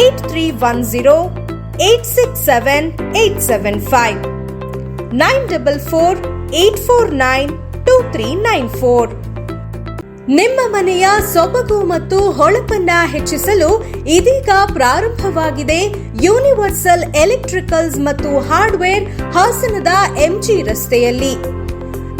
eight three one zero eight six seven eight seven five. Nine double four eight four nine two three nine four. ನಿಮ್ಮ ಮನೆಯ ಸೊಬಗು ಮತ್ತು ಹೊಳಪನ್ನ ಹೆಚ್ಚಿಸಲು ಇದೀಗ ಪ್ರಾರಂಭವಾಗಿದೆ ಯೂನಿವರ್ಸಲ್ ಎಲೆಕ್ಟ್ರಿಕಲ್ಸ್ ಮತ್ತು ಹಾರ್ಡ್ವೇರ್ ಹಾಸನದ ಎಂಜಿ ರಸ್ತೆಯಲ್ಲಿ.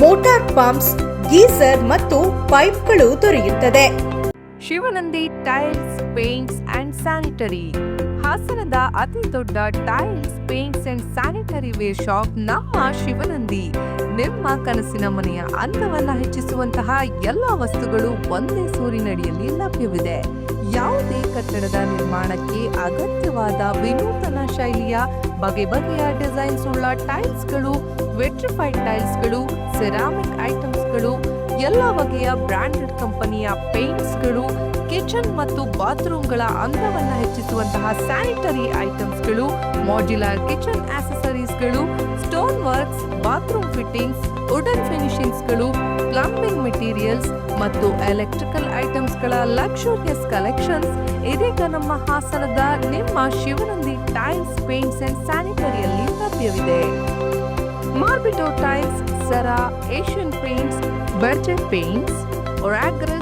motor pumps, geyser ಮತ್ತು ಪೈಪ್ಗಳು ದೊರೆಯುತ್ತದೆ. Shivanandi tiles, paints and sanitary. ಹಾಸನದ ಅತಿ ದೊಡ್ಡ tiles, paints and sanitary ware shop ನಮ್ಮ ಶಿವನಂದಿ. ನಿಮ್ಮ ಕನಸಿನ ಮನೆಯ ಅಂದವನ್ನ ಹೆಚ್ಚಿಸುವಂತಹ ಎಲ್ಲ ವಸ್ತುಗಳು ಒಂದೇ ಸೂರಿನಡಿಯಲ್ಲಿ ಲಭ್ಯವಿದೆ. ಯಾವುದೇ ಕಟ್ಟಡದ ನಿರ್ಮಾಣಕ್ಕೆ ಅಗತ್ಯವಾದ ವಿನೂತನ ಶೈಲಿಯ ಬಗೆ ಬಗೆಯ ಡಿಸೈನ್ಸ್ ಉಳ್ಳ ಟೈಲ್ಸ್ಗಳು, ವೆಟ್ರಿಫೈಡ್ ಟೈಲ್ಸ್ಗಳು, ಸೆರಾಮಿಕ್ ಐಟಮ್ಸ್ಗಳು, ಎಲ್ಲ ಬಗೆಯ ಬ್ರಾಂಡೆಡ್ ಕಂಪನಿಯ ಪೇಂಟ್ಸ್ಗಳು, ಕಿಚನ್ ಮತ್ತು ಬಾತ್ರೂಮ್ಗಳ ಅಂದವನ್ನು ಹೆಚ್ಚಿಸುವಂತಹ ಸ್ಯಾನಿಟರಿ ಐಟಮ್ಸ್ಗಳು, modular kitchen ಆಕ್ಸೆಸರೀಸ್ಗಳು stone works bathroom fittings wooden ಫಿನಿಶಿಂಗ್ಸ್ಗಳು plumbing materials ಮತ್ತು ಎಲೆಕ್ಟ್ರಿಕಲ್ ಐಟಮ್ಸ್ಗಳ ಲಕ್ಷೂರಿಯಸ್ ಕಲೆಕ್ಷನ್ಸ್ ಇದೀಗ ನಮ್ಮ ಹಾಸನದ ನಿಮ್ಮ ಶಿವನಂದಿ ಟೈಲ್ಸ್ ಪೇಂಟ್ಸ್ ಅಂಡ್ ಸ್ಯಾನಿಟರಿಯಲ್ಲಿ ಲಭ್ಯವಿದೆ. ಮಾರ್ಬಿಟೋ ಟೈಲ್ಸ್ ಸರಾ Asian paints Berger paints ಒರಾಗ್ರಸ್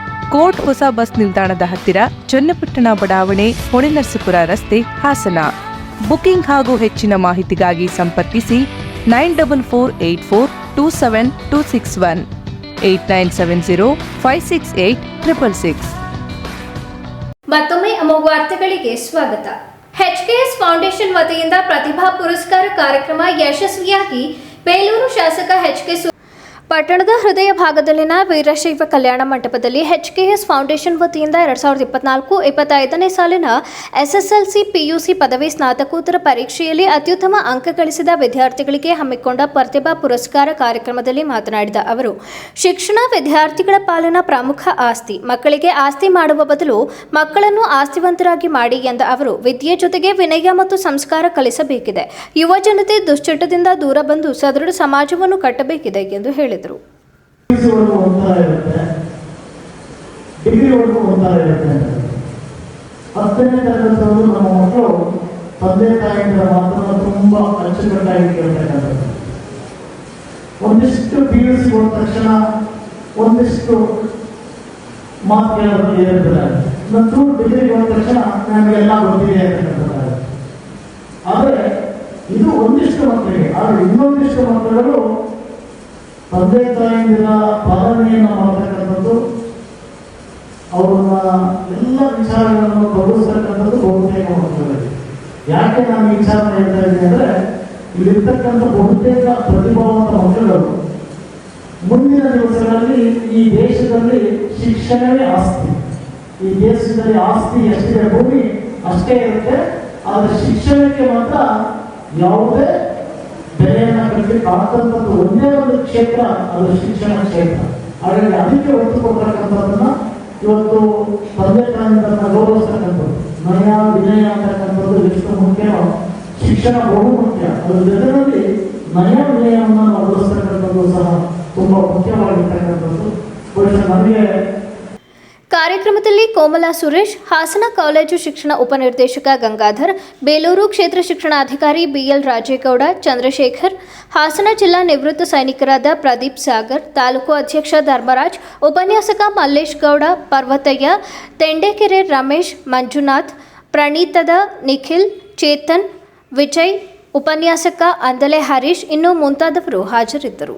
court ಹೊಸ ಬಸ್ ನಿಲ್ದಾಣದ ಹತ್ತಿರ ಚನ್ನಪಟ್ಟಣ ಬಡಾವಣೆ, ಹೊಳೆನರಸೀಪುರ ರಸ್ತೆ ಹಾಸನ. ಬುಕಿಂಗ್ ಹಾಗೂ ಹೆಚ್ಚಿನ ಮಾಹಿತಿಗಾಗಿ ಸಂಪರ್ಕಿಸಿ nine double four eight four two seven two six one, eight nine seven zero five six eight triple six. ಮತ್ತೊಮ್ಮೆ ಅಮೋಘ ವಾರ್ತೆಗಳಿಗೆ ಸ್ವಾಗತ. ಎಚ್ಕೆಎಸ್ ಫೌಂಡೇಶನ್ ವತಿಯಿಂದ ಪ್ರತಿಭಾ ಪುರಸ್ಕಾರ ಕಾರ್ಯಕ್ರಮ ಯಶಸ್ವಿಯಾಗಿ. ಬೇಲೂರು ಶಾಸಕ ಎಚ್ಕೆ ಸು ಪಟ್ಟಣದ ಹೃದಯ ಭಾಗದಲ್ಲಿನ ವೀರಶೈವ ಕಲ್ಯಾಣ ಮಂಟಪದಲ್ಲಿ ಎಚ್ಕೆಎಸ್ ಫೌಂಡೇಶನ್ ವತಿಯಿಂದ ಎರಡ್ ಸಾವಿರದ ಇಪ್ಪತ್ನಾಲ್ಕು ಇಪ್ಪತ್ತೈದನೇ ಸಾಲಿನ ಎಸ್ಎಸ್ಎಲ್ಸಿ ಪಿಯುಸಿ ಪದವಿ ಸ್ನಾತಕೋತ್ತರ ಪರೀಕ್ಷೆಯಲ್ಲಿ ಅತ್ಯುತ್ತಮ ಅಂಕ ಗಳಿಸಿದ ವಿದ್ಯಾರ್ಥಿಗಳಿಗೆ ಹಮ್ಮಿಕೊಂಡ ಪ್ರತಿಭಾ ಪುರಸ್ಕಾರ ಕಾರ್ಯಕ್ರಮದಲ್ಲಿ ಮಾತನಾಡಿದ ಅವರು, ಶಿಕ್ಷಣ ವಿದ್ಯಾರ್ಥಿಗಳ ಪಾಲಿನ ಪ್ರಮುಖ ಆಸ್ತಿ, ಮಕ್ಕಳಿಗೆ ಆಸ್ತಿ ಮಾಡುವ ಬದಲು ಮಕ್ಕಳನ್ನು ಆಸ್ತಿವಂತರಾಗಿ ಮಾಡಿ ಎಂದ ಅವರು, ವಿದ್ಯೆ ಜೊತೆಗೆ ವಿನಯ ಮತ್ತು ಸಂಸ್ಕಾರ ಕಲಿಸಬೇಕಿದೆ. ಯುವ ಜನತೆ ದುಶ್ಚಟದಿಂದ ದೂರ ಬಂದು ಸದೃಢ ಸಮಾಜವನ್ನು ಕಟ್ಟಬೇಕಿದೆ ಎಂದು ಹೇಳಿದರು. ತರಗತಿವರೆಗೂ ನಮ್ಮ ಮಕ್ಕಳು ತುಂಬಾ ಅಚ್ಚುಕಟ್ಟಾಗಿ ಒಂದಿಷ್ಟು ಪಿ ಯು ಸಿ ಹೋದ ತಕ್ಷಣ ಒಂದಿಷ್ಟು ಮಾತು ಕೇಳೋದು ಏನಿರ್ತಾರೆ ನಂತರ ಡಿಗ್ರಿ ಹೋದ ತಕ್ಷಣ ನಮಗೆಲ್ಲ ಗೊತ್ತಿದೆ ಅಂತಕ್ಕಂಥದ್ದು ಆದರೆ ಇದು ಒಂದಿಷ್ಟು ಮಕ್ಕಳಿಗೆ, ಆದರೆ ಇನ್ನೊಂದಿಷ್ಟು ಮಕ್ಕಳು ತಂದೆ ತಾಯಿಯಿಂದ ಪಾಲನೆಯನ್ನು ಮಾಡತಕ್ಕಂಥದ್ದು, ಅವರನ್ನ ಎಲ್ಲ ವಿಚಾರಗಳನ್ನು ಗೌರವಿಸ್ತಕ್ಕಂಥದ್ದು ಬಹುತೇಕ ಹೋಗ್ತದೆ ಯಾಕೆ ನಾನು ಈ ವಿಚಾರ ಹೇಳ್ತಾ ಇದ್ದೀನಿ ಅಂದ್ರೆ, ಇಲ್ಲಿರ್ತಕ್ಕಂಥ ಬಹುತೇಕ ಪ್ರತಿಭಾವಂತ ಮಕ್ಕಳು ಮುಂದಿನ ದಿವಸಗಳಲ್ಲಿ ಈ ದೇಶದಲ್ಲಿ ಶಿಕ್ಷಣವೇ ಆಸ್ತಿ. ಈ ದೇಶದಲ್ಲಿ ಆಸ್ತಿ ಎಷ್ಟಿದೆ ಭೂಮಿ, ಅಷ್ಟೇ ಇರುತ್ತೆ, ಆದರೆ ಶಿಕ್ಷಣಕ್ಕೆ ಮಾತ್ರ ಯಾವುದೇ ಬೆಲೆಯನ್ನ ಕಟ್ಟಲಿಕ್ಕೆ ಆಗ್ತಕ್ಕಂಥದ್ದು ಒಂದೇ ಒಂದು ಕ್ಷೇತ್ರ ಅದು ಶಿಕ್ಷಣ ಕ್ಷೇತ್ರ. ಹಾಗಾಗಿ ಅದಕ್ಕೆ ಒತ್ತು ಕೊಡ್ತಕ್ಕಂಥದ್ದನ್ನ ಇವತ್ತು ತಂದೆ ತಾಯಿಗಳನ್ನ ಗೌರವಿಸ್ತಕ್ಕಂಥದ್ದು ನಯ ವಿನಯ ಅಂತಕ್ಕಂಥದ್ದು ಎಷ್ಟು ಮುಖ್ಯ ಶಿಕ್ಷಣ ಬಹು ಮುಖ್ಯ. ಒಂದು ಜೊತೆಯಲ್ಲಿ ನಯ ವಿನಯವನ್ನು ನಾವು ಅಳವಡಿಸ್ತಕ್ಕಂಥದ್ದು ಸಹ ತುಂಬ ಮುಖ್ಯವಾಗಿರ್ತಕ್ಕಂಥದ್ದು. ಬಹುಶಃ ನನಗೆ ಕಾರ್ಯಕ್ರಮದಲ್ಲಿ ಕೋಮಲಾ ಸುರೇಶ್, ಹಾಸನ ಕಾಲೇಜು ಶಿಕ್ಷಣ ಉಪನಿರ್ದೇಶಕ ಗಂಗಾಧರ್, ಬೇಲೂರು ಕ್ಷೇತ್ರ ಶಿಕ್ಷಣಾಧಿಕಾರಿ ಬಿಎಲ್ ರಾಜೇಗೌಡ, ಚಂದ್ರಶೇಖರ್, ಹಾಸನ ಜಿಲ್ಲಾ ನಿವೃತ್ತ ಸೈನಿಕರಾದ ಪ್ರದೀಪ್ ಸಾಗರ್, ತಾಲೂಕು ಅಧ್ಯಕ್ಷ ಧರ್ಮರಾಜ್, ಉಪನ್ಯಾಸಕ ಮಲ್ಲೇಶ್ ಗೌಡ, ಪರ್ವತಯ್ಯ, ತೆಂಡೇಕೆರೆ ರಮೇಶ್, ಮಂಜುನಾಥ್, ಪ್ರಣೀತದ ನಿಖಿಲ್, ಚೇತನ್, ವಿಜಯ್, ಉಪನ್ಯಾಸಕ ಅಂದಲೆ ಹರೀಶ್, ಇನ್ನು ಮುಂತಾದವರು ಹಾಜರಿದ್ದರು.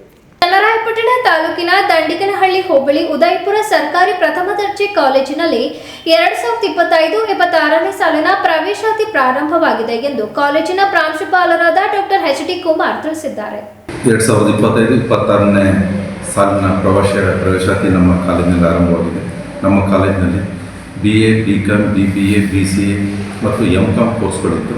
ಚನ್ನರಾಯಪಟ್ಟಣ ತಾಲೂಕಿನ ದಂಡಿಗನಹಳ್ಳಿ ಹೋಬಳಿ ಉದಯಪುರ ಸರ್ಕಾರಿ ಪ್ರಥಮ ದರ್ಜೆ ಕಾಲೇಜಿನಲ್ಲಿ ಎರಡ್ ಸಾವಿರದ ಇಪ್ಪತ್ತೈದು ಇಪ್ಪತ್ತಾರನೇ ಸಾಲಿನ ಪ್ರವೇಶಾತಿ ಪ್ರಾರಂಭವಾಗಿದೆ ಎಂದು ಕಾಲೇಜಿನ ಪ್ರಾಂಶುಪಾಲರಾದ ಡಾಕ್ಟರ್ ಎಚ್ ಡಿ ಕುಮಾರ್ ತಿಳಿಸಿದ್ದಾರೆ. ಎರಡು ಸಾವಿರದ ಇಪ್ಪತ್ತೈದು ಇಪ್ಪತ್ತಾರನೇ ಸಾಲಿನ ಪ್ರವೇಶ ಪ್ರವೇಶಾತಿ ನಮ್ಮ ಕಾಲೇಜಿನಲ್ಲಿ ಆರಂಭವಾಗಿದೆ. ನಮ್ಮ ಕಾಲೇಜಿನಲ್ಲಿ B A B com B B A B C A ಮತ್ತು ಎಂ ಕಾಮ್ ಕೋರ್ಸ್ಗಳಿತ್ತು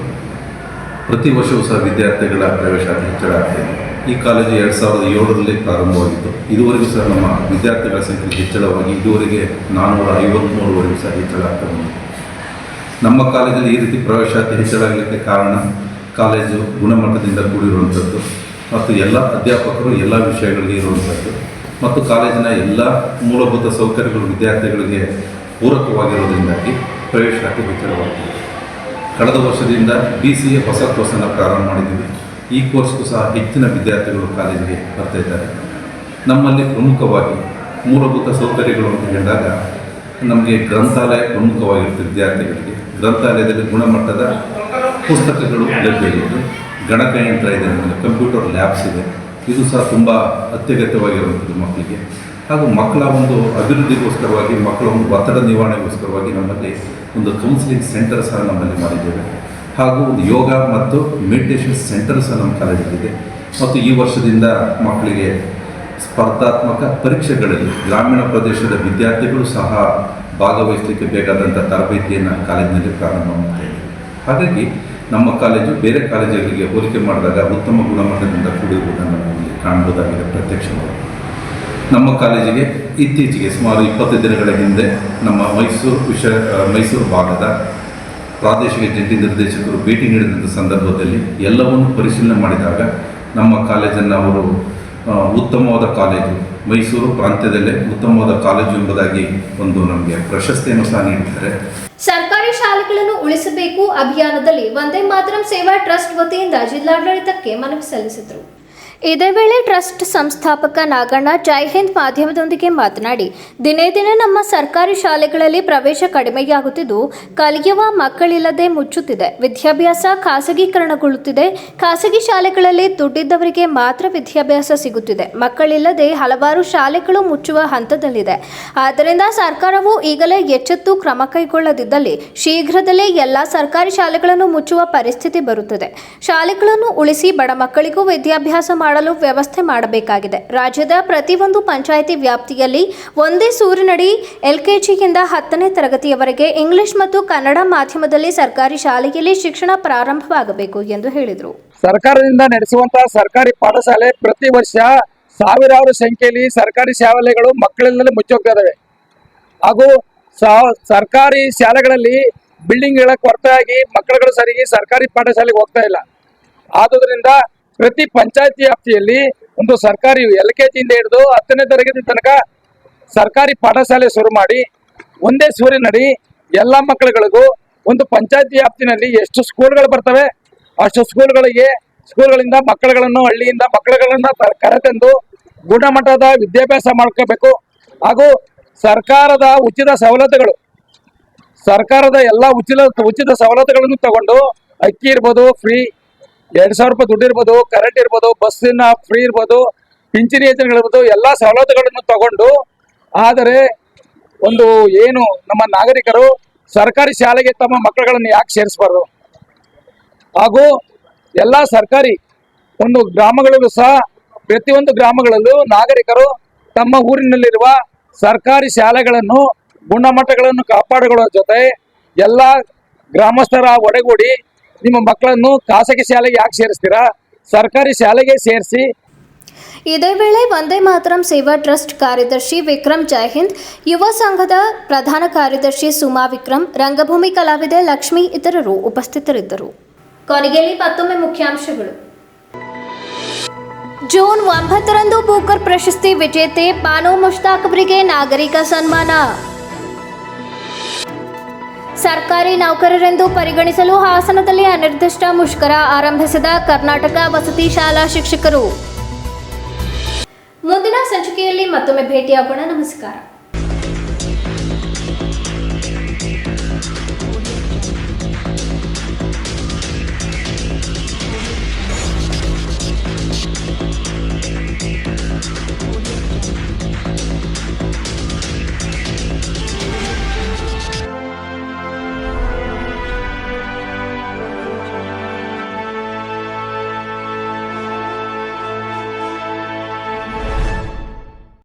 ಪ್ರತಿ ವರ್ಷವೂ ಸಹ ವಿದ್ಯಾರ್ಥಿಗಳ ಪ್ರವೇಶಾತಿ ಹೆಚ್ಚಳ ಆಗ್ತಿದೆ ಈ ಕಾಲೇಜು ಎರಡು ಸಾವಿರದ ಏಳರಲ್ಲಿ ಪ್ರಾರಂಭವಾಗಿತ್ತು. ಇದುವರೆಗೂ ಸಹ ನಮ್ಮ ವಿದ್ಯಾರ್ಥಿಗಳ ಸಂಖ್ಯೆ ಹೆಚ್ಚಳವಾಗಿ ಇದುವರೆಗೆ ನಾನ್ನೂರ ಐವತ್ಮೂರುವರೆಗೂ ಸಹ ಹೆಚ್ಚಳ ಆಗ್ತಾ ಬಂದಿದೆ. ನಮ್ಮ ಕಾಲೇಜಲ್ಲಿ ಈ ರೀತಿ ಪ್ರವೇಶಾತಿ ಹೆಚ್ಚಳ ಆಗಲಿಕ್ಕೆ ಕಾರಣ ಕಾಲೇಜು ಗುಣಮಟ್ಟದಿಂದ ಕೂಡಿರುವಂಥದ್ದು ಮತ್ತು ಎಲ್ಲ ಅಧ್ಯಾಪಕರು ಎಲ್ಲ ವಿಷಯಗಳಿಗೆ ಇರುವಂಥದ್ದು ಮತ್ತು ಕಾಲೇಜಿನ ಎಲ್ಲ ಮೂಲಭೂತ ಸೌಕರ್ಯಗಳು ವಿದ್ಯಾರ್ಥಿಗಳಿಗೆ ಪೂರಕವಾಗಿರುವುದರಿಂದಾಗಿ ಪ್ರವೇಶಾತಿ ಹೆಚ್ಚಳವಾಗಿದೆ ಕಳೆದ ವರ್ಷದಿಂದ ಬಿ ಸಿ ಎ ಹೊಸ ಕೋರ್ಸನ್ನು ಪ್ರಾರಂಭ ಮಾಡಿದ್ದೀವಿ. ಈ ಕೋರ್ಸ್ಗೂ ಸಹ ಹೆಚ್ಚಿನ ವಿದ್ಯಾರ್ಥಿಗಳು ಕಾಲೇಜಿಗೆ ಬರ್ತಾ ಇದ್ದಾರೆ. ನಮ್ಮಲ್ಲಿ ಪ್ರಮುಖವಾಗಿ ಮೂಲಭೂತ ಸೌಕರ್ಯಗಳು ಅಂತ ಹೇಳಿದಾಗ, ನಮಗೆ ಗ್ರಂಥಾಲಯ ಪ್ರಮುಖವಾಗಿರುತ್ತೆ ವಿದ್ಯಾರ್ಥಿಗಳಿಗೆ. ಗ್ರಂಥಾಲಯದಲ್ಲಿ ಗುಣಮಟ್ಟದ ಪುಸ್ತಕಗಳು ಲಭ್ಯವಿದೆ ಗಣಕಯಂತ್ರ ಇದೆ ಕಂಪ್ಯೂಟರ್ ಲ್ಯಾಬ್ಸ್ ಇದೆ. ಇದು ಸಹ ತುಂಬ ಅತ್ಯಗತ್ಯವಾಗಿರುವಂಥದ್ದು ಮಕ್ಕಳಿಗೆ. ಹಾಗೂ ಮಕ್ಕಳ ಒಂದು ಅಭಿವೃದ್ಧಿಗೋಸ್ಕರವಾಗಿ, ಮಕ್ಕಳ ಒಂದು ಒತ್ತಡ ನಿವಾರಣೆಗೋಸ್ಕರವಾಗಿ ನಮ್ಮಲ್ಲಿ ಒಂದು ಕೌನ್ಸಿಲಿಂಗ್ ಸೆಂಟರ್ ಸಹ ನಮ್ಮಲ್ಲಿ ಮಾಡಿದ್ದೇವೆ. ಹಾಗೂ ಯೋಗ ಮತ್ತು ಮೆಡಿಟೇಷನ್ ಸೆಂಟರ್ ಸಹ ನಮ್ಮ ಕಾಲೇಜಲ್ಲಿದೆ ಮತ್ತು ಈ ವರ್ಷದಿಂದ ಮಕ್ಕಳಿಗೆ ಸ್ಪರ್ಧಾತ್ಮಕ ಪರೀಕ್ಷೆಗಳಲ್ಲಿ ಗ್ರಾಮೀಣ ಪ್ರದೇಶದ ವಿದ್ಯಾರ್ಥಿಗಳು ಸಹ ಭಾಗವಹಿಸಲಿಕ್ಕೆ ಬೇಕಾದಂಥ ತರಬೇತಿಯನ್ನು ಕಾಲೇಜಿನಲ್ಲಿ ಪ್ರಾರಂಭ ಹಾಗಾಗಿ ನಮ್ಮ ಕಾಲೇಜು ಬೇರೆ ಕಾಲೇಜುಗಳಿಗೆ ಹೋಲಿಕೆ ಮಾಡಿದಾಗ ಉತ್ತಮ ಗುಣಮಟ್ಟದಿಂದ ಕೂಡಿರುವುದನ್ನು ನಾವು ಇಲ್ಲಿ ಕಾಣಬಹುದಾಗಿದೆ ಪ್ರತ್ಯಕ್ಷವಾಗಿ ನಮ್ಮ ಕಾಲೇಜಿಗೆ ಇತ್ತೀಚೆಗೆ ಸುಮಾರು ಇಪ್ಪತ್ತು ದಿನಗಳ ಹಿಂದೆ ನಮ್ಮ ಮೈಸೂರು ವಿಶ್ವ ಮೈಸೂರು ಭಾಗದ ಪ್ರಾದೇಶಿಕ ಜಂಟಿ ನಿರ್ದೇಶಕರು ಭೇಟಿ ನೀಡಿದಂಥ ಸಂದರ್ಭದಲ್ಲಿ ಎಲ್ಲವನ್ನು ಪರಿಶೀಲನೆ ಮಾಡಿದಾಗ ನಮ್ಮ ಕಾಲೇಜನ್ನು ಅವರು ಉತ್ತಮವಾದ ಕಾಲೇಜು, ಮೈಸೂರು ಪ್ರಾಂತ್ಯದಲ್ಲೇ ಉತ್ತಮವಾದ ಕಾಲೇಜು ಎಂಬುದಾಗಿ ಒಂದು ನಮಗೆ ಪ್ರಶಸ್ತಿಯನ್ನು ಸಹ ನೀಡಿದ್ದಾರೆ. ಸರ್ಕಾರಿ ಶಾಲೆಗಳನ್ನು ಉಳಿಸಬೇಕು ಅಭಿಯಾನದಲ್ಲಿ ವಂದೇ ಮಾತರಂ ಸೇವಾ ಟ್ರಸ್ಟ್ ವತಿಯಿಂದ ಜಿಲ್ಲಾಡಳಿತಕ್ಕೆ ಮನವಿ ಸಲ್ಲಿಸಿದರು. ಇದೇ ವೇಳೆ ಟ್ರಸ್ಟ್ ಸಂಸ್ಥಾಪಕ ನಾಗಣ್ಣ ಜೈ ಹಿಂದ್ ಮಾಧ್ಯಮದೊಂದಿಗೆ ಮಾತನಾಡಿ, ದಿನೇ ದಿನೇ ನಮ್ಮ ಸರ್ಕಾರಿ ಶಾಲೆಗಳಲ್ಲಿ ಪ್ರವೇಶ ಕಡಿಮೆಯಾಗುತ್ತಿದ್ದು, ಕಲಿಯುವ ಮಕ್ಕಳಿಲ್ಲದೆ ಮುಚ್ಚುತ್ತಿದೆ. ವಿದ್ಯಾಭ್ಯಾಸ ಖಾಸಗೀಕರಣಗೊಳ್ಳುತ್ತಿದೆ. ಖಾಸಗಿ ಶಾಲೆಗಳಲ್ಲಿ ದುಡ್ಡಿದ್ದವರಿಗೆ ಮಾತ್ರ ವಿದ್ಯಾಭ್ಯಾಸ ಸಿಗುತ್ತಿದೆ. ಮಕ್ಕಳಿಲ್ಲದೆ ಹಲವಾರು ಶಾಲೆಗಳು ಮುಚ್ಚುವ ಹಂತದಲ್ಲಿದೆ. ಆದ್ದರಿಂದ ಸರ್ಕಾರವು ಈಗಲೇ ಎಚ್ಚೆತ್ತು ಕ್ರಮ ಕೈಗೊಳ್ಳದಿದ್ದಲ್ಲಿ ಶೀಘ್ರದಲ್ಲೇ ಎಲ್ಲ ಸರ್ಕಾರಿ ಶಾಲೆಗಳನ್ನು ಮುಚ್ಚುವ ಪರಿಸ್ಥಿತಿ ಬರುತ್ತದೆ. ಶಾಲೆಗಳನ್ನು ಉಳಿಸಿ ಬಡ ಮಕ್ಕಳಿಗೂ ವಿದ್ಯಾಭ್ಯಾಸ ಮಾಡಲು ವ್ಯವಸ್ಥೆ ಮಾಡಬೇಕಾಗಿದೆ. ರಾಜ್ಯದ ಪ್ರತಿಯೊಂದು ಪಂಚಾಯಿತಿ ವ್ಯಾಪ್ತಿಯಲ್ಲಿ ಒಂದೇ ಸೂರಿನಡಿ ಎಲ್ಕೆಜಿಯಿಂದ ಹತ್ತನೇ ತರಗತಿಯವರೆಗೆ ಇಂಗ್ಲಿಷ್ ಮತ್ತು ಕನ್ನಡ ಮಾಧ್ಯಮದಲ್ಲಿ ಸರ್ಕಾರಿ ಶಾಲೆಯಲ್ಲಿ ಶಿಕ್ಷಣ ಪ್ರಾರಂಭವಾಗಬೇಕು ಎಂದು ಹೇಳಿದರು. ಸರ್ಕಾರದಿಂದ ನಡೆಸುವಂತಹ ಸರ್ಕಾರಿ ಪಾಠಶಾಲೆ ಪ್ರತಿ ವರ್ಷ ಸಾವಿರಾರು ಸಂಖ್ಯೆಯಲ್ಲಿ ಸರ್ಕಾರಿ ಶಾಲೆಗಳು ಮಕ್ಕಳಲ್ಲಿ ಮುಚ್ಚೋಗ್ತಾ ಹಾಗೂ ಸರ್ಕಾರಿ ಶಾಲೆಗಳಲ್ಲಿ ಬಿಲ್ಡಿಂಗ್ಗಳ ಕೊರತೆಯಾಗಿ ಮಕ್ಕಳುಗಳು ಸರಿಗೆ ಸರ್ಕಾರಿ ಪಾಠಶಾಲೆಗೆ ಹೋಗ್ತಾ ಇಲ್ಲ. ಆದುದರಿಂದ ಪ್ರತಿ ಪಂಚಾಯತಿ ವ್ಯಾಪ್ತಿಯಲ್ಲಿ ಒಂದು ಸರ್ಕಾರಿ ಎಲ್ ಕೆ ಜಿಯಿಂದ ಹಿಡಿದು ಹತ್ತನೇ ತರಗತಿ ತನಕ ಸರ್ಕಾರಿ ಪಾಠಶಾಲೆ ಶುರು ಮಾಡಿ, ಒಂದೇ ಸೂರಿನಡಿ ಎಲ್ಲ ಮಕ್ಕಳುಗಳಿಗೂ ಒಂದು ಪಂಚಾಯತಿ ವ್ಯಾಪ್ತಿನಲ್ಲಿ ಎಷ್ಟು ಸ್ಕೂಲ್ಗಳು ಬರ್ತವೆ, ಅಷ್ಟು ಸ್ಕೂಲ್ಗಳಿಗೆ, ಸ್ಕೂಲ್ಗಳಿಂದ ಮಕ್ಕಳುಗಳನ್ನು ಹಳ್ಳಿಯಿಂದ ಮಕ್ಕಳುಗಳನ್ನ ಕರೆತಂದು ಗುಣಮಟ್ಟದ ವಿದ್ಯಾಭ್ಯಾಸ ಮಾಡ್ಕೋಬೇಕು. ಹಾಗೂ ಸರ್ಕಾರದ ಉಚಿತ ಸವಲತ್ತುಗಳು, ಸರ್ಕಾರದ ಎಲ್ಲ ಉಚಿತ ಉಚಿತ ಸವಲತ್ತುಗಳನ್ನು ತಗೊಂಡು ಅಕ್ಕಿ ಇರ್ಬೋದು ಫ್ರೀ ಎರಡ್ ಸಾವಿರ ರೂಪಾಯಿ ದುಡ್ಡು ಇರ್ಬೋದು ಕರೆಂಟ್ ಇರ್ಬೋದು ಬಸ್ಸಿನ ಫ್ರೀ ಇರ್ಬೋದು ಪಿಂಚಣಿ ಯೋಜನೆಗಳಿರ್ಬೋದು ಎಲ್ಲ ಸವಲತ್ತುಗಳನ್ನು ತಗೊಂಡು, ಆದರೆ ಒಂದು ಏನು ನಮ್ಮ ನಾಗರಿಕರು ಸರ್ಕಾರಿ ಶಾಲೆಗೆ ತಮ್ಮ ಮಕ್ಕಳುಗಳನ್ನು ಯಾಕೆ ಸೇರಿಸಬಾರ್ದು? ಹಾಗೂ ಎಲ್ಲ ಸರ್ಕಾರಿ ಒಂದು ಗ್ರಾಮಗಳಲ್ಲೂ ಸಹ, ಪ್ರತಿಯೊಂದು ಗ್ರಾಮಗಳಲ್ಲೂ ನಾಗರಿಕರು ತಮ್ಮ ಊರಿನಲ್ಲಿರುವ ಸರ್ಕಾರಿ ಶಾಲೆಗಳನ್ನು, ಗುಣಮಟ್ಟಗಳನ್ನು ಕಾಪಾಡಿಕೊಳ್ಳುವ ಜೊತೆ ಎಲ್ಲ ಗ್ರಾಮಸ್ಥರ ಒಡೆಗೂಡಿ ನಿಮ್ಮ ಮಕ್ಕಳನ್ನು ಖಾಸಗಿ ಶಾಲೆಗೆ ಯಾಕೆ ಸೇರಿಸ್ತೀರಾ? ಸರ್ಕಾರಿ ಶಾಲೆಗೆ ಸೇರಿಸಿ. ಇದೇ ವೇಳೆ ವಂದೇ ಮಾತರಂ ಸೇವಾ ಟ್ರಸ್ಟ್ ಕಾರ್ಯದರ್ಶಿ ವಿಕ್ರಮ್ ಜೈಹಿಂದ್ ಯುವ ಸಂಘದ ಪ್ರಧಾನ ಕಾರ್ಯದರ್ಶಿ ಸುಮಾ ವಿಕ್ರಮ್, ರಂಗಭೂಮಿ ಕಲಾವಿದೆ ಲಕ್ಷ್ಮಿ ಇತರರು ಉಪಸ್ಥಿತರಿದ್ದರು. ಕೊನೆಯಲ್ಲಿ ಮತ್ತೊಮ್ಮೆ ಮುಖ್ಯಾಂಶಗಳು. ಜೂನ್ ಒಂಬತ್ತರಂದು ಬೂಕರ್ ಪ್ರಶಸ್ತಿ ವಿಜೇತೆ ಪಾನೋ ಮುಷ್ತಾಕ್ ಅವರಿಗೆ ನಾಗರಿಕ ಸನ್ಮಾನ. ಸರ್ಕಾರಿ ನೌಕರರೆಂದು ಪರಿಗಣಿಸಲು ಹಾಸನದಲ್ಲಿ ಅನಿರ್ದಿಷ್ಟ ಮುಷ್ಕರ ಆರಂಭಿಸಿದ ಕರ್ನಾಟಕ ವಸತಿ ಶಾಲಾ ಶಿಕ್ಷಕರು. ಮುಂದಿನ ಸಂಚಿಕೆಯಲ್ಲಿ ಮತ್ತೊಮ್ಮೆ ಭೇಟಿಯಾಗೋಣ. ನಮಸ್ಕಾರ.